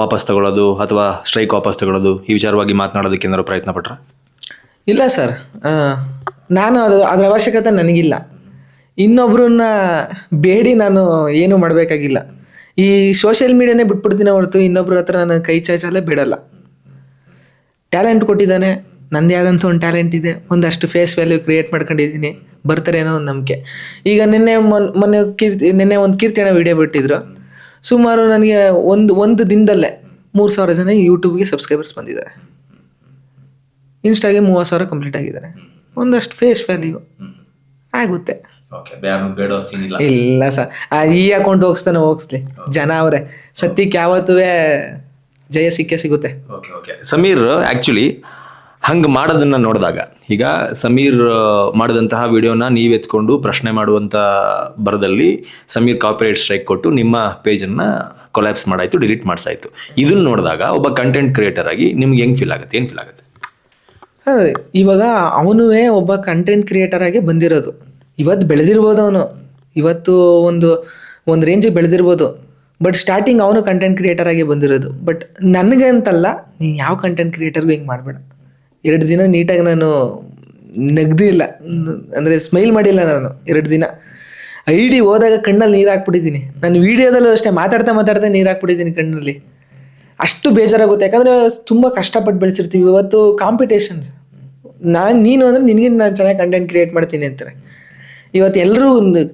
ವಾಪಸ್ ತಗೊಳ್ಳೋದು ಅಥವಾ ಸ್ಟ್ರೈಕ್ ವಾಪಸ್ ತಗೊಳ್ಳೋದು ಈ ವಿಚಾರವಾಗಿ ಮಾತನಾಡೋದಕ್ಕೆ ಏನಾದರೂ ಪ್ರಯತ್ನ ಪಟ್ರ ಇಲ್ಲ ಸರ್. ನಾನು ಅದು, ಅದರ ಅವಶ್ಯಕತೆ ನನಗಿಲ್ಲ. ಇನ್ನೊಬ್ಬರನ್ನ ಬೇಡಿ ನಾನು ಏನು ಮಾಡಬೇಕಾಗಿಲ್ಲ. ಈ ಸೋಷಿಯಲ್ ಮೀಡಿಯಾನೇ ಬಿಟ್ಬಿಡ್ತೀನಿ ಹೊರತು ಇನ್ನೊಬ್ಬರ ಹತ್ರ ನಾನು ಕೈ ಚಾಚಲ್ಲೇ ಬಿಡಲ್ಲ. ಟ್ಯಾಲೆಂಟ್ ಕೊಟ್ಟಿದ್ದಾನೆ. ನಂದೇ ಆದಂಥ ಒಂದು ಟ್ಯಾಲೆಂಟ್ ಇದೆ. ಒಂದಷ್ಟು ಫೇಸ್ ವ್ಯಾಲ್ಯೂ ಕ್ರಿಯೇಟ್ ಮಾಡ್ಕೊಂಡಿದ್ದೀನಿ. ಬರ್ತಾರೆ ಏನೋ ಒಂದು ನಂಬಿಕೆ. ಈಗ ನಿನ್ನೆ ಮೊನ್ ಮೊನ್ನೆ ಕೀರ್ತಿ ನಿನ್ನೆ ಒಂದು ಕೀರ್ತಿಯನ್ನ ವಿಡಿಯೋ ಬಿಟ್ಟಿದ್ರು. ಸುಮಾರು ನನಗೆ ಒಂದು ಒಂದು ದಿನದಲ್ಲೇ ಮೂರು ಸಾವಿರ ಜನ ಯೂಟ್ಯೂಬ್ಗೆ ಸಬ್ಸ್ಕ್ರೈಬರ್ಸ್ ಬಂದಿದ್ದಾರೆ. ಇನ್ಸ್ಟಾಗೆ ಮೂವತ್ತು ಸಾವಿರ ಕಂಪ್ಲೀಟ್ ಆಗಿದ್ದಾರೆ. ಒಂದಷ್ಟು ಫೇಸ್ ವ್ಯಾಲ್ಯೂ ಆಗುತ್ತೆ. ಇಲ್ಲ. ಸರ್. ಈ ಅಕೌಂಟ್ ಹೋಗಿಸ್ತಾನೆ ಹೋಗಿಸ್ಲಿ. ಜನ ಅವರೇ. ಸತ್ಯಕ್ಕೆ ಯಾವತ್ತೂ ಜಯ ಸಿಕ್ಕೇ ಸಿಗುತ್ತೆ. ಸಮೀರ್ ಆ್ಯಕ್ಚುಲಿ ಹಂಗೆ ಮಾಡೋದನ್ನ ನೋಡಿದಾಗ. ಈಗ ಸಮೀರ್ ಮಾಡಿದಂತಹ ವಿಡಿಯೋನ ನೀವು ಎತ್ಕೊಂಡು ಪ್ರಶ್ನೆ ಮಾಡುವಂಥ ಬರದಲ್ಲಿ ಸಮೀರ್ ಕಾಪಿರೈಟ್ ಸ್ಟ್ರೈಕ್ ಕೊಟ್ಟು ನಿಮ್ಮ ಪೇಜನ್ನು ಕೊಲ್ಯಾಪ್ಸ್ ಮಾಡಾಯಿತು ಡಿಲೀಟ್ ಮಾಡಿಸಾಯಿತು. ಇದನ್ನ ನೋಡಿದಾಗ ಒಬ್ಬ ಕಂಟೆಂಟ್ ಕ್ರಿಯೇಟರ್ ಆಗಿ ನಿಮ್ಗೆ ಹೆಂಗೆ ಫೀಲ್ ಆಗುತ್ತೆ? ಏನು ಫೀಲ್ ಆಗುತ್ತೆ? ಸರ್, ಇವಾಗ ಅವನು ಒಬ್ಬ ಕಂಟೆಂಟ್ ಕ್ರಿಯೇಟರ್ ಆಗಿ ಬಂದಿರೋದು. ಇವತ್ತು ಬೆಳೆದಿರ್ಬೋದು ಅವನು. ಇವತ್ತು ಒಂದು ಒಂದು ರೇಂಜಿಗೆ ಬೆಳೆದಿರ್ಬೋದು. ಬಟ್ ಸ್ಟಾರ್ಟಿಂಗ್ ಅವನು ಕಂಟೆಂಟ್ ಕ್ರಿಯೇಟರ್ ಆಗಿ ಬಂದಿರೋದು. ಬಟ್ ನನಗೆ ಅಂತಲ್ಲ, ನೀನು ಯಾವ ಕಂಟೆಂಟ್ ಕ್ರಿಯೇಟರ್ಗೂ ಹಿಂಗೆ ಮಾಡಬೇಡ. ಎರಡು ದಿನ ನೀಟಾಗಿ ನಾನು ನಗ್ದಿಲ್ಲ. ಅಂದರೆ ಸ್ಮೈಲ್ ಮಾಡಿಲ್ಲ ನಾನು ಎರಡು ದಿನ. ಐ ಡಿ ಹೋದಾಗ ಕಣ್ಣಲ್ಲಿ ನೀರು ಹಾಕ್ಬಿಟ್ಟಿದ್ದೀನಿ. ನಾನು ವೀಡಿಯೋದಲ್ಲೂ ಅಷ್ಟೇ ಮಾತಾಡ್ತಾ ಮಾತಾಡ್ತಾ ನೀರು ಹಾಕ್ಬಿಟ್ಟಿದ್ದೀನಿ ಕಣ್ಣಲ್ಲಿ. ಅಷ್ಟು ಬೇಜಾರಾಗುತ್ತೆ. ಯಾಕಂದರೆ ತುಂಬ ಕಷ್ಟಪಟ್ಟು ಬೆಳೆಸಿರ್ತೀವಿ. ಇವತ್ತು ಕಾಂಪಿಟೇಷನ್ ನಾನು, ನೀನು ಅಂದರೆ ನಿನಗೆ ನಾನು ಚೆನ್ನಾಗಿ ಕಂಟೆಂಟ್ ಕ್ರಿಯೇಟ್ ಮಾಡ್ತೀನಿ ಅಂತಾರೆ. ಇವತ್ತು ಎಲ್ಲರೂ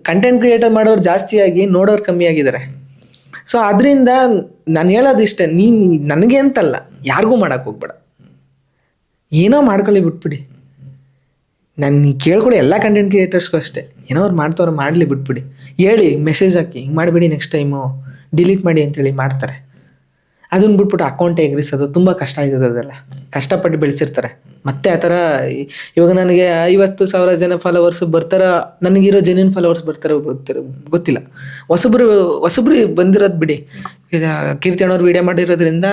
ಕಂಟೆಂಟ್ ಕ್ರಿಯೇಟರ್ ಮಾಡೋರು ಜಾಸ್ತಿಯಾಗಿ ನೋಡೋರು ಕಮ್ಮಿ ಆಗಿದ್ದಾರೆ. ಸೊ ಅದರಿಂದ ನಾನು ಹೇಳೋದಿಷ್ಟೇ, ನೀನು, ನನಗೆ ಅಂತಲ್ಲ, ಯಾರಿಗೂ ಮಾಡೋಕ್ಕೆ ಹೋಗ್ಬೇಡ. ಏನೋ ಮಾಡ್ಕೊಳ್ಳಿ ಬಿಟ್ಬಿಡಿ. ನಾನು ಕೇಳ್ಕೊಳ್ಳಿ ಎಲ್ಲ ಕಂಟೆಂಟ್ ಕ್ರಿಯೇಟರ್ಸ್ಗೂ ಅಷ್ಟೇ. ಏನೋ ಅವ್ರು ಮಾಡ್ತವ್ರು ಮಾಡಲಿ ಬಿಟ್ಬಿಡಿ. ಹೇಳಿ ಮೆಸೇಜ್ ಹಾಕಿ, ಹಿಂಗೆ ಮಾಡಿಬಿಡಿ ನೆಕ್ಸ್ಟ್ ಟೈಮು ಡಿಲೀಟ್ ಮಾಡಿ ಅಂತೇಳಿ ಮಾಡ್ತಾರೆ. ಅದನ್ನು ಬಿಟ್ಬಿಟ್ಟು ಅಕೌಂಟ್ ಎಗ್ರಿಸೋದು ತುಂಬ ಕಷ್ಟ ಆಯ್ತದೆ ಅದೆಲ್ಲ. ಕಷ್ಟಪಟ್ಟು ಬೆಳೆಸಿರ್ತಾರೆ. ಮತ್ತೆ ಆ ಥರ ಇವಾಗ ನನಗೆ ಐವತ್ತು ಸಾವಿರ ಜನ ಫಾಲೋವರ್ಸ್ ಬರ್ತಾರ, ನನಗಿರೋ ಜೆನ್ಯೂನ್ ಫಾಲೋವರ್ಸ್ ಬರ್ತಾರೆ ಗೊತ್ತಿರ, ಗೊತ್ತಿಲ್ಲ. ಹೊಸಬ್ರು ಹೊಸಬ್ರು ಬಂದಿರೋದು ಬಿಡಿ. ಕೀರ್ತಿ ಅಣ್ಣವ್ರು ವೀಡಿಯೋ ಮಾಡಿರೋದ್ರಿಂದ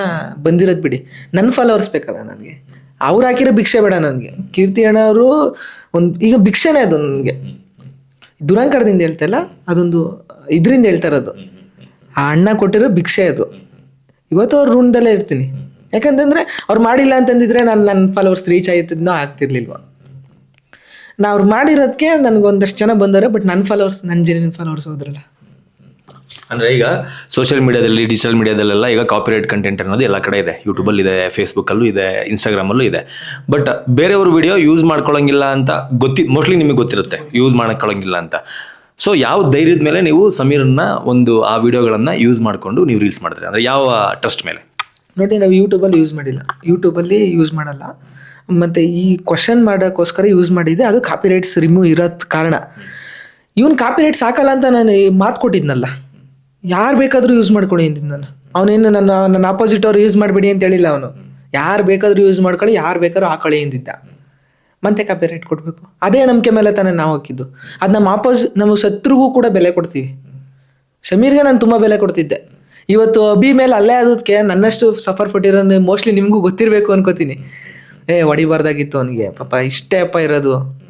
ಬಂದಿರೋದು ಬಿಡಿ. ನನ್ನ ಫಾಲೋವರ್ಸ್ ಬೇಕಲ್ಲ ನನಗೆ? ಅವ್ರು ಹಾಕಿರೋ ಭಿಕ್ಷೆ ಬೇಡ ನನಗೆ. ಕೀರ್ತಿ ಅಣ್ಣವರು ಒಂದು, ಈಗ ಭಿಕ್ಷೆನೇ ಅದು ನನಗೆ. ದುರಂಕಾರದಿಂದ ಹೇಳ್ತಲ್ಲ ಅದೊಂದು ಇದರಿಂದ ಹೇಳ್ತಾ ಇರೋದು. ಆ ಅಣ್ಣ ಕೊಟ್ಟಿರೋ ಭಿಕ್ಷೆ ಅದು. ಇವತ್ತು ಅವ್ರ ಋಣದಲ್ಲೇ ಇರ್ತೀನಿ. ಯಾಕಂತಂದ್ರೆ ಅವ್ರು ಮಾಡಿಲ್ಲ ಅಂತಂದಿದ್ರೆ ನಾನು ನನ್ನ ಫಾಲೋವರ್ಸ್ ರೀಚ್ ಆಯ್ತಿದ್ನೋ ಆಗ್ತಿರ್ಲಿಲ್ವ. ನಾ ಅವ್ರು ಮಾಡಿರೋದಕ್ಕೆ ನನಗೊಂದಷ್ಟು ಜನ ಬಂದವ್ರೆ ಬಟ್ ನನ್ನ ಫಾಲೋವರ್ಸ್ ನನ್ನ ಜನ ಫಾಲೋವರ್ಸ್ ಹೋದ್ರಲ್ಲ. ಅಂದರೆ ಈಗ ಸೋಷಿಯಲ್ ಮೀಡಿಯಾದಲ್ಲಿ ಡಿಜಿಟಲ್ ಮೀಡಿಯಾದಲ್ಲೆಲ್ಲ ಈಗ ಕಾಪಿರೈಟ್ ಕಂಟೆಂಟ್ ಅನ್ನೋದು ಎಲ್ಲ ಕಡೆ ಇದೆ. ಯೂಟ್ಯೂಬಲ್ಲಿ ಇದೆ ಫೇಸ್ಬುಕ್ಕಲ್ಲೂ ಇದೆ ಇನ್ಸ್ಟಾಗ್ರಾಮಲ್ಲೂ ಇದೆ. ಬಟ್ ಬೇರೆಯವ್ರ ವಿಡಿಯೋ ಯೂಸ್ ಮಾಡ್ಕೊಳ್ಳೋಂಗಿಲ್ಲ ಅಂತ ಗೊತ್ತಿ ಮೋಸ್ಟ್ಲಿ ನಿಮಗೆ ಗೊತ್ತಿರುತ್ತೆ ಯೂಸ್ ಮಾಡ್ಕೊಳ್ಳೋಂಗಿಲ್ಲ ಅಂತ. ಸೊ ಯಾವ ಧೈರ್ಯದ ಮೇಲೆ ನೀವು ಸಮೀರನ್ನ ಒಂದು ಆ ವಿಡಿಯೋಗಳನ್ನು ಯೂಸ್ ಮಾಡಿಕೊಂಡು ನೀವು ರೀಲ್ಸ್ ಮಾಡಿದ್ರೆ? ಅಂದರೆ ಯಾವ ಟ್ರಸ್ಟ್ ಮೇಲೆ? ನೋಡಿ, ನಾವು ಯೂಟ್ಯೂಬಲ್ಲಿ ಯೂಸ್ ಮಾಡಿಲ್ಲ. ಯೂಟ್ಯೂಬಲ್ಲಿ ಯೂಸ್ ಮಾಡಲ್ಲ. ಮತ್ತು ಈ ಕ್ವಶನ್ ಮಾಡೋಕ್ಕೋಸ್ಕರ ಯೂಸ್ ಮಾಡಿದ್ದೆ. ಅದು ಕಾಪಿ ರೈಟ್ಸ್ ರಿಮೂವ್ ಇರೋದ್ ಕಾರಣ. ಇವನು ಕಾಪಿ ರೈಟ್ಸ್ ಹಾಕಲ್ಲ ಅಂತ ನಾನು ಮಾತು ಕೊಟ್ಟಿದ್ನಲ್ಲ. ಯಾರು ಬೇಕಾದರೂ ಯೂಸ್ ಮಾಡ್ಕೊಳ್ಳಿ ಅಂದಿದ್ದು ನಾನು. ಅವನೇನು ನನ್ನ ನನ್ನ ಆಪೋಸಿಟ್ ಅವ್ರು ಯೂಸ್ ಮಾಡಬೇಡಿ ಅಂತ ಹೇಳಿಲ್ಲ ಅವನು. ಯಾರು ಬೇಕಾದರೂ ಯೂಸ್ ಮಾಡ್ಕೊಳ್ಳಿ, ಯಾರು ಬೇಕಾದ್ರೂ ಹಾಕೊಳ್ಳಿ ಅಂದಿದ್ದ. ಮತ್ತೆ ಕಾಪಿ ರೈಟ್ ಕೊಡಬೇಕು. ಅದೇ ನಂಬಿಕೆ ಮೇಲೆ ತಾನೇ ನಾವು ಹಾಕಿದ್ದು. ಅದು ನಮ್ಮ ಆಪೋಸ್ ನಮ್ಮ ಶತ್ರುಗೂ ಕೂಡ ಬೆಲೆ ಕೊಡ್ತೀವಿ. ಶಮೀರ್ಗೆ ನಾನು ತುಂಬ ಬೆಲೆ ಕೊಡ್ತಿದ್ದೆ. ಇವತ್ತು ಅಬಿ ಮೇಲೆ ಅಲ್ಲೇ ಆದೋದಕ್ಕೆ ನನ್ನಷ್ಟು ಸಫರ್ ಪಟ್ಟಿರೋ ಮೋಸ್ಟ್ಲಿ ನಿಮಗೂ ಗೊತ್ತಿರಬೇಕು ಅನ್ಕೋತೀನಿ. ಏ, ಹೊಡಿಬಾರ್ದಾಗಿತ್ತು ಅವನಿಗೆ. ಪಾಪ ಇಷ್ಟೇ ಅಪ್ಪ ಇರೋದು.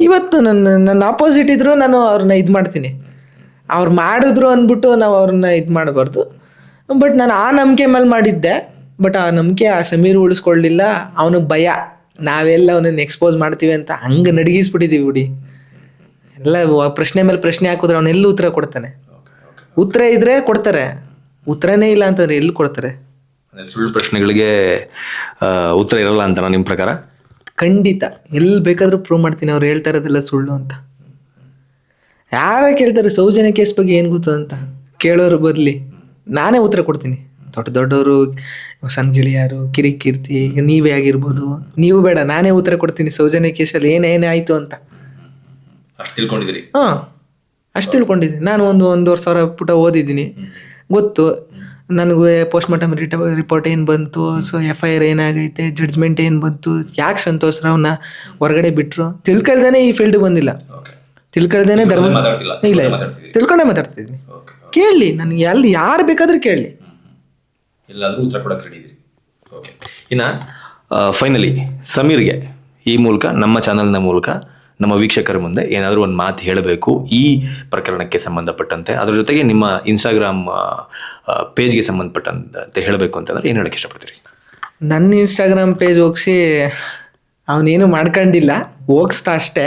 ಇವತ್ತು ನನ್ನ ನನ್ನ ಆಪೋಸಿಟ್ ಇದ್ರು ನಾನು ಅವ್ರನ್ನ ಇದು ಮಾಡ್ತೀನಿ. ಅವ್ರು ಮಾಡಿದ್ರು ಅಂದ್ಬಿಟ್ಟು ನಾವು ಅವ್ರನ್ನ ಇದು ಮಾಡಬಾರ್ದು. ಬಟ್ ನಾನು ಆ ನಂಬಿಕೆ ಮೇಲೆ ಮಾಡಿದ್ದೆ. ಬಟ್ ಆ ನಂಬಿಕೆ ಆ ಸಮೀರ್ ಉಳಿಸ್ಕೊಳ್ಳಿಲ್ಲ ಅವನಿಗೆ ಭಯ. ನಾವೆಲ್ಲ ಅವನನ್ನು ಎಕ್ಸ್ಪೋಸ್ ಮಾಡ್ತೀವಿ ಅಂತ ಹಂಗೆ ನಡಗಿಸ್ಬಿಟ್ಟಿದ್ದೀವಿ ಬಿಡಿ. ಎಲ್ಲ ಪ್ರಶ್ನೆ ಮೇಲೆ ಪ್ರಶ್ನೆ ಹಾಕಿದ್ರೆ ಅವನೆಲ್ಲ ಉತ್ತರ ಕೊಡ್ತಾನೆ? ಉತ್ತರ ಇದ್ರೆ ಕೊಡ್ತಾರೆ. ಉತ್ತರನೇ ಇಲ್ಲ ಅಂತಂದ್ರೆ ಎಲ್ಲಿ ಕೊಡ್ತಾರೆ? ಸುಳ್ಳು ಪ್ರಶ್ನೆಗಳಿಗೆ ಉತ್ತರ ಇರಲ್ಲ ಅಂತ ನಿಮ್ಮ ಪ್ರಕಾರ? ಖಂಡಿತ. ಎಲ್ಲಿ ಬೇಕಾದರೂ ಪ್ರೂವ್ ಮಾಡ್ತೀನಿ. ಅವ್ರು ಹೇಳ್ತಾ ಇರೋದೆಲ್ಲ ಸುಳ್ಳು ಅಂತ. ಯಾರ ಕೇಳ್ತಾರೆ ಸೌಜನ್ಯ ಕೇಸ್ ಬಗ್ಗೆ ಏನು ಗೊತ್ತು ಅಂತ? ಕೇಳೋರು ಬದಲಿ ನಾನೇ ಉತ್ತರ ಕೊಡ್ತೀನಿ. ದೊಡ್ಡ ದೊಡ್ಡವರು ಸಣ್ಣ ಗಿಳಿಯಾರು ಕಿರಿ ಕೀರ್ತಿ ಈಗ ನೀವೇ ಆಗಿರ್ಬೋದು. ನೀವು ಬೇಡ ನಾನೇ ಉತ್ತರ ಕೊಡ್ತೀನಿ. ಸೌಜನ್ಯ ಕೇಸಲ್ಲಿ ಏನೇನೇ ಆಯಿತು ಅಂತ. ಅಷ್ಟು ತಿಳ್ಕೊಂಡಿದ್ದೀರಿ? ಹಾಂ ಅಷ್ಟು ತಿಳ್ಕೊಂಡಿದ್ದೀನಿ. ನಾನು ಒಂದು ಒಂದೂವರೆ ಸಾವಿರ ಪುಟ ಓದಿದ್ದೀನಿ. ಗೊತ್ತು. ನನಗೆ ಪೋಸ್ಟ್ ಮಾರ್ಟಮ್ ರಿಟ ರಿಪೋರ್ಟ್ ಏನು ಬಂತು? ಸೊ ಎಫ್ ಐ ಆರ್ ಏನಾಗೈತೆ? ಜಡ್ಜ್ಮೆಂಟ್ ಏನು ಬಂತು? ಯಾಕೆ ಸಂತೋಷ್ ರಾವ್ನ ಹೊರಗಡೆ ಬಿಟ್ಟರು ತಿಳ್ಕೊಳ್ದೇ ಈ ಫೀಲ್ಡ್ ಬಂದಿಲ್ಲ. ತಿಳ್ಕೊಳ್ದೇನೆ ಧರ್ಮ ಮಾತಾಡ್ತಿಲ್ಲ, ಇಲ್ಲ ಇಲ್ಲ. ಮಾತಾಡ್ತಿದ್ದೀರಿ. ತಿಳ್ಕೊಂಡೇ ಮಾತಾಡ್ತಿದ್ದೀನಿ. ಕೇಳಲಿ ನನಗೆ ಅಲ್ಲಿ ಯಾರು ಬೇಕಾದ್ರೂ ಕೇಳಲಿ ಎಲ್ಲಾದರೂ ಉತ್ತರ ಕೊಡಕ್ಕೆ ರೆಡಿ ಇದ್ದೀರಿ. ಓಕೆ ಇನ್ನು ಫೈನಲಿ ಸಮೀರ್ಗೆ ಈ ಮೂಲಕ ನಮ್ಮ ಚಾನಲ್ನ ಮೂಲಕ ನಮ್ಮ ವೀಕ್ಷಕರ ಮುಂದೆ ಏನಾದರೂ ಒಂದು ಮಾತು ಹೇಳಬೇಕು ಈ ಪ್ರಕರಣಕ್ಕೆ ಸಂಬಂಧಪಟ್ಟಂತೆ. ಅದರ ಜೊತೆಗೆ ನಿಮ್ಮ ಇನ್ಸ್ಟಾಗ್ರಾಮ್ ಪೇಜ್ಗೆ ಸಂಬಂಧಪಟ್ಟಂತೆ ಹೇಳಬೇಕು ಅಂತಂದ್ರೆ ಏನು ಹೇಳಕ್ಕೆ ಇಷ್ಟಪಡ್ತೀರಿ? ನನ್ನ ಇನ್ಸ್ಟಾಗ್ರಾಮ್ ಪೇಜ್ ಹೋಗಿಸಿ ಅವನೇನು ಮಾಡ್ಕೊಂಡಿಲ್ಲ ಹೋಗ್ಸ್ತಾ ಅಷ್ಟೇ.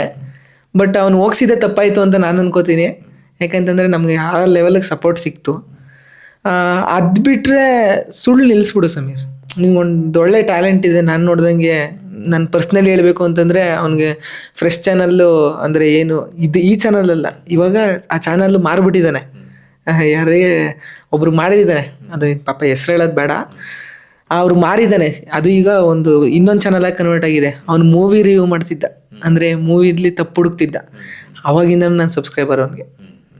ಬಟ್ ಅವ್ನು ಹೋಗ್ಸಿದ್ದೆ ತಪ್ಪಾಯಿತು ಅಂತ ನಾನು ಅನ್ಕೋತೀನಿ. ಯಾಕಂತಂದರೆ ನಮಗೆ ಆ ಲೆವೆಲಿಗೆ ಸಪೋರ್ಟ್ ಸಿಕ್ತು. ಅದು ಬಿಟ್ಟರೆ ಸುಳ್ಳು ನಿಲ್ಲಿಸ್ಬಿಡು ಸಮೀರ್. ನಿಂಗೆ ಒಂದು ಒಳ್ಳೆ ಟ್ಯಾಲೆಂಟ್ ಇದೆ, ನಾನು ನೋಡ್ದಂಗೆ ನಾನು ಪರ್ಸ್ನಲಿ ಹೇಳಬೇಕು ಅಂತಂದರೆ ಅವನಿಗೆ ಫ್ರೆಶ್ ಚಾನಲ್ಲು ಅಂದರೆ ಏನು, ಇದು ಈ ಚಾನಲಲ್ಲ ಇವಾಗ ಆ ಚಾನಲ್ಲು ಮಾರ್ಬಿಟ್ಟಿದ್ದಾನೆ. ಯಾರಿಗೆ ಒಬ್ರು ಮಾಡಿದ್ದಾನೆ ಅದು ಪಾಪ ಹೆಸ್ರು ಹೇಳೋದು ಬೇಡ. ಅವ್ರು ಮಾರಿದ್ದಾನೆ ಅದು ಈಗ ಒಂದು ಇನ್ನೊಂದು ಚಾನಲ್ ಆಗಿ ಕನ್ವರ್ಟ್ ಆಗಿದೆ. ಅವ್ನು ಮೂವಿ ರಿವ್ಯೂ ಮಾಡ್ತಿದ್ದ. ಅಂದರೆ ಮೂವಿಲಿ ತಪ್ಪು ಹುಡುಕ್ತಿದ್ದ ಅವಾಗಿಂದ ನಾನು ಸಬ್ಸ್ಕ್ರೈಬರ್ ಅವನಿಗೆ.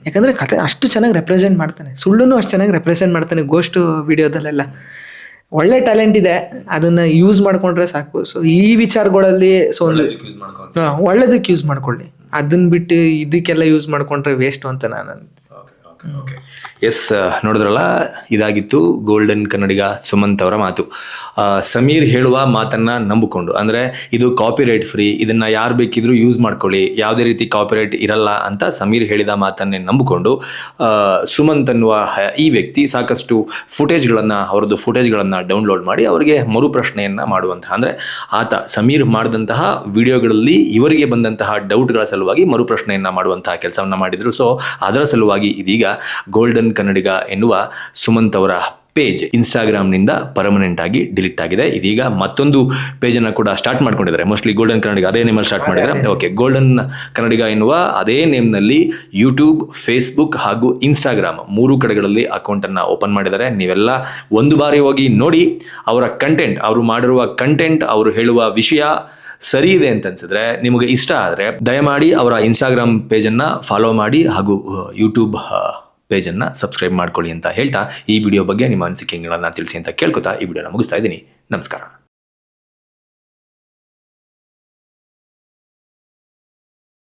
ಯಾಕಂದರೆ ಕತೆ ಅಷ್ಟು ಚೆನ್ನಾಗಿ ರೆಪ್ರೆಸೆಂಟ್ ಮಾಡ್ತಾನೆ. ಸುಳ್ಳುನು ಅಷ್ಟು ಚೆನ್ನಾಗಿ ರೆಪ್ರೆಸೆಂಟ್ ಮಾಡ್ತಾನೆ ಗೋಸ್ಟ್ ವಿಡಿಯೋದಲ್ಲೆಲ್ಲ ಒಳ್ಳೆ ಟ್ಯಾಲೆಂಟ್ ಇದೆ. ಅದನ್ನ ಯೂಸ್ ಮಾಡ್ಕೊಂಡ್ರೆ ಸಾಕು. ಸೊ ಈ ವಿಚಾರಗಳಲ್ಲಿ ಸೊ ಒಂದು ಒಳ್ಳೇದಕ್ಕೆ ಯೂಸ್ ಮಾಡ್ಕೊಳ್ಳಿ. ಅದನ್ನ ಬಿಟ್ಟು ಇದಕ್ಕೆಲ್ಲ ಯೂಸ್ ಮಾಡ್ಕೊಂಡ್ರೆ ವೇಸ್ಟ್ ಅಂತ ನಾನು ಎಸ್ ನೋಡಿದ್ರಲ್ಲ? ಇದಾಗಿತ್ತು ಗೋಲ್ಡನ್ ಕನ್ನಡಿಗ ಸುಮಂತ್ ಅವರ ಮಾತು. ಸಮೀರ್ ಹೇಳುವ ಮಾತನ್ನ ನಂಬಿಕೊಂಡು, ಅಂದರೆ ಇದು ಕಾಪಿರೈಟ್ ಫ್ರೀ ಇದನ್ನ ಯಾರು ಬೇಕಿದ್ರೂ ಯೂಸ್ ಮಾಡ್ಕೊಳ್ಳಿ, ಯಾವುದೇ ರೀತಿ ಕಾಪಿರೈಟ್ ಇರಲ್ಲ ಅಂತ ಸಮೀರ್ ಹೇಳಿದ ಮಾತನ್ನೇ ನಂಬಿಕೊಂಡು ಸುಮಂತ್ ಅನ್ನುವ ಈ ವ್ಯಕ್ತಿ ಸಾಕಷ್ಟು ಫುಟೇಜ್ಗಳನ್ನು ಅವರದ್ದು ಫುಟೇಜ್ಗಳನ್ನು ಡೌನ್ಲೋಡ್ ಮಾಡಿ ಅವರಿಗೆ ಮರು ಪ್ರಶ್ನೆಯನ್ನು ಮಾಡುವಂತಹ, ಅಂದರೆ ಆತ ಸಮೀರ್ ಮಾಡಿದಂತಹ ವಿಡಿಯೋಗಳಲ್ಲಿ ಇವರಿಗೆ ಬಂದಂತಹ ಡೌಟ್ಗಳ ಸಲುವಾಗಿ ಮರು ಪ್ರಶ್ನೆಯನ್ನ ಮಾಡುವಂತಹ ಕೆಲಸವನ್ನು ಮಾಡಿದರು. ಸೊ ಅದರ ಸಲುವಾಗಿ ಇದೀಗ ಗೋಲ್ಡನ್ ಕನ್ನಡಿಗ ಎನ್ನುವ ಸುಮಂತ್ ಅವರ ಪೇಜ್ ಇನ್ಸ್ಟಾಗ್ರಾಮ್ನಿಂದ ಪರ್ಮನೆಂಟ್ ಆಗಿ ಡಿಲೀಟ್ ಆಗಿದೆ. ಇದೀಗ ಮತ್ತೊಂದು ಪೇಜನ್ನು ಕೂಡ ಸ್ಟಾರ್ಟ್ ಮಾಡ್ಕೊಂಡಿದ್ದಾರೆ. ಮೋಸ್ಟ್ಲಿ ಗೋಲ್ಡನ್ ಕನ್ನಡಿಗ ಅದೇ ನೇಮಲ್ಲಿ ಸ್ಟಾರ್ಟ್ ಮಾಡಿದ್ದಾರೆ. ಓಕೆ ಗೋಲ್ಡನ್ ಕನ್ನಡಿಗ ಎನ್ನುವ ಅದೇ ನೇಮ್ನಲ್ಲಿ ಯೂಟ್ಯೂಬ್ ಫೇಸ್ಬುಕ್ ಹಾಗೂ ಇನ್ಸ್ಟಾಗ್ರಾಮ್ ಮೂರು ಕಡೆಗಳಲ್ಲಿ ಅಕೌಂಟನ್ನು ಓಪನ್ ಮಾಡಿದ್ದಾರೆ. ನೀವೆಲ್ಲ ಒಂದು ಬಾರಿ ಹೋಗಿ ನೋಡಿ ಅವರ ಕಂಟೆಂಟ್ ಅವರು ಮಾಡಿರುವ ಕಂಟೆಂಟ್ ಅವರು ಹೇಳುವ ವಿಷಯ ಸರಿ ಇದೆ ಅಂತ ಅನ್ಸಿದ್ರೆ ನಿಮಗೆ ಇಷ್ಟ ಆದರೆ ದಯಮಾಡಿ ಅವರ ಇನ್ಸ್ಟಾಗ್ರಾಮ್ ಪೇಜನ್ನು ಫಾಲೋ ಮಾಡಿ ಹಾಗೂ ಯೂಟ್ಯೂಬ್ ಪೇಜನ್ನು ಸಬ್ಸ್ಕ್ರೈಬ್ ಮಾಡ್ಕೊಳ್ಳಿ ಅಂತ ಹೇಳ್ತಾ ಈ ವಿಡಿಯೋ ಬಗ್ಗೆ ನಿಮ್ಮ ಅನಿಸಿಕೆಗಳನ್ನು ತಿಳಿಸಿ ಅಂತ ಕೇಳ್ಕೊತಾ ಈ ವಿಡಿಯೋನ ಮುಗಿಸ್ತಾ ಇದ್ದೀನಿ. ನಮಸ್ಕಾರ.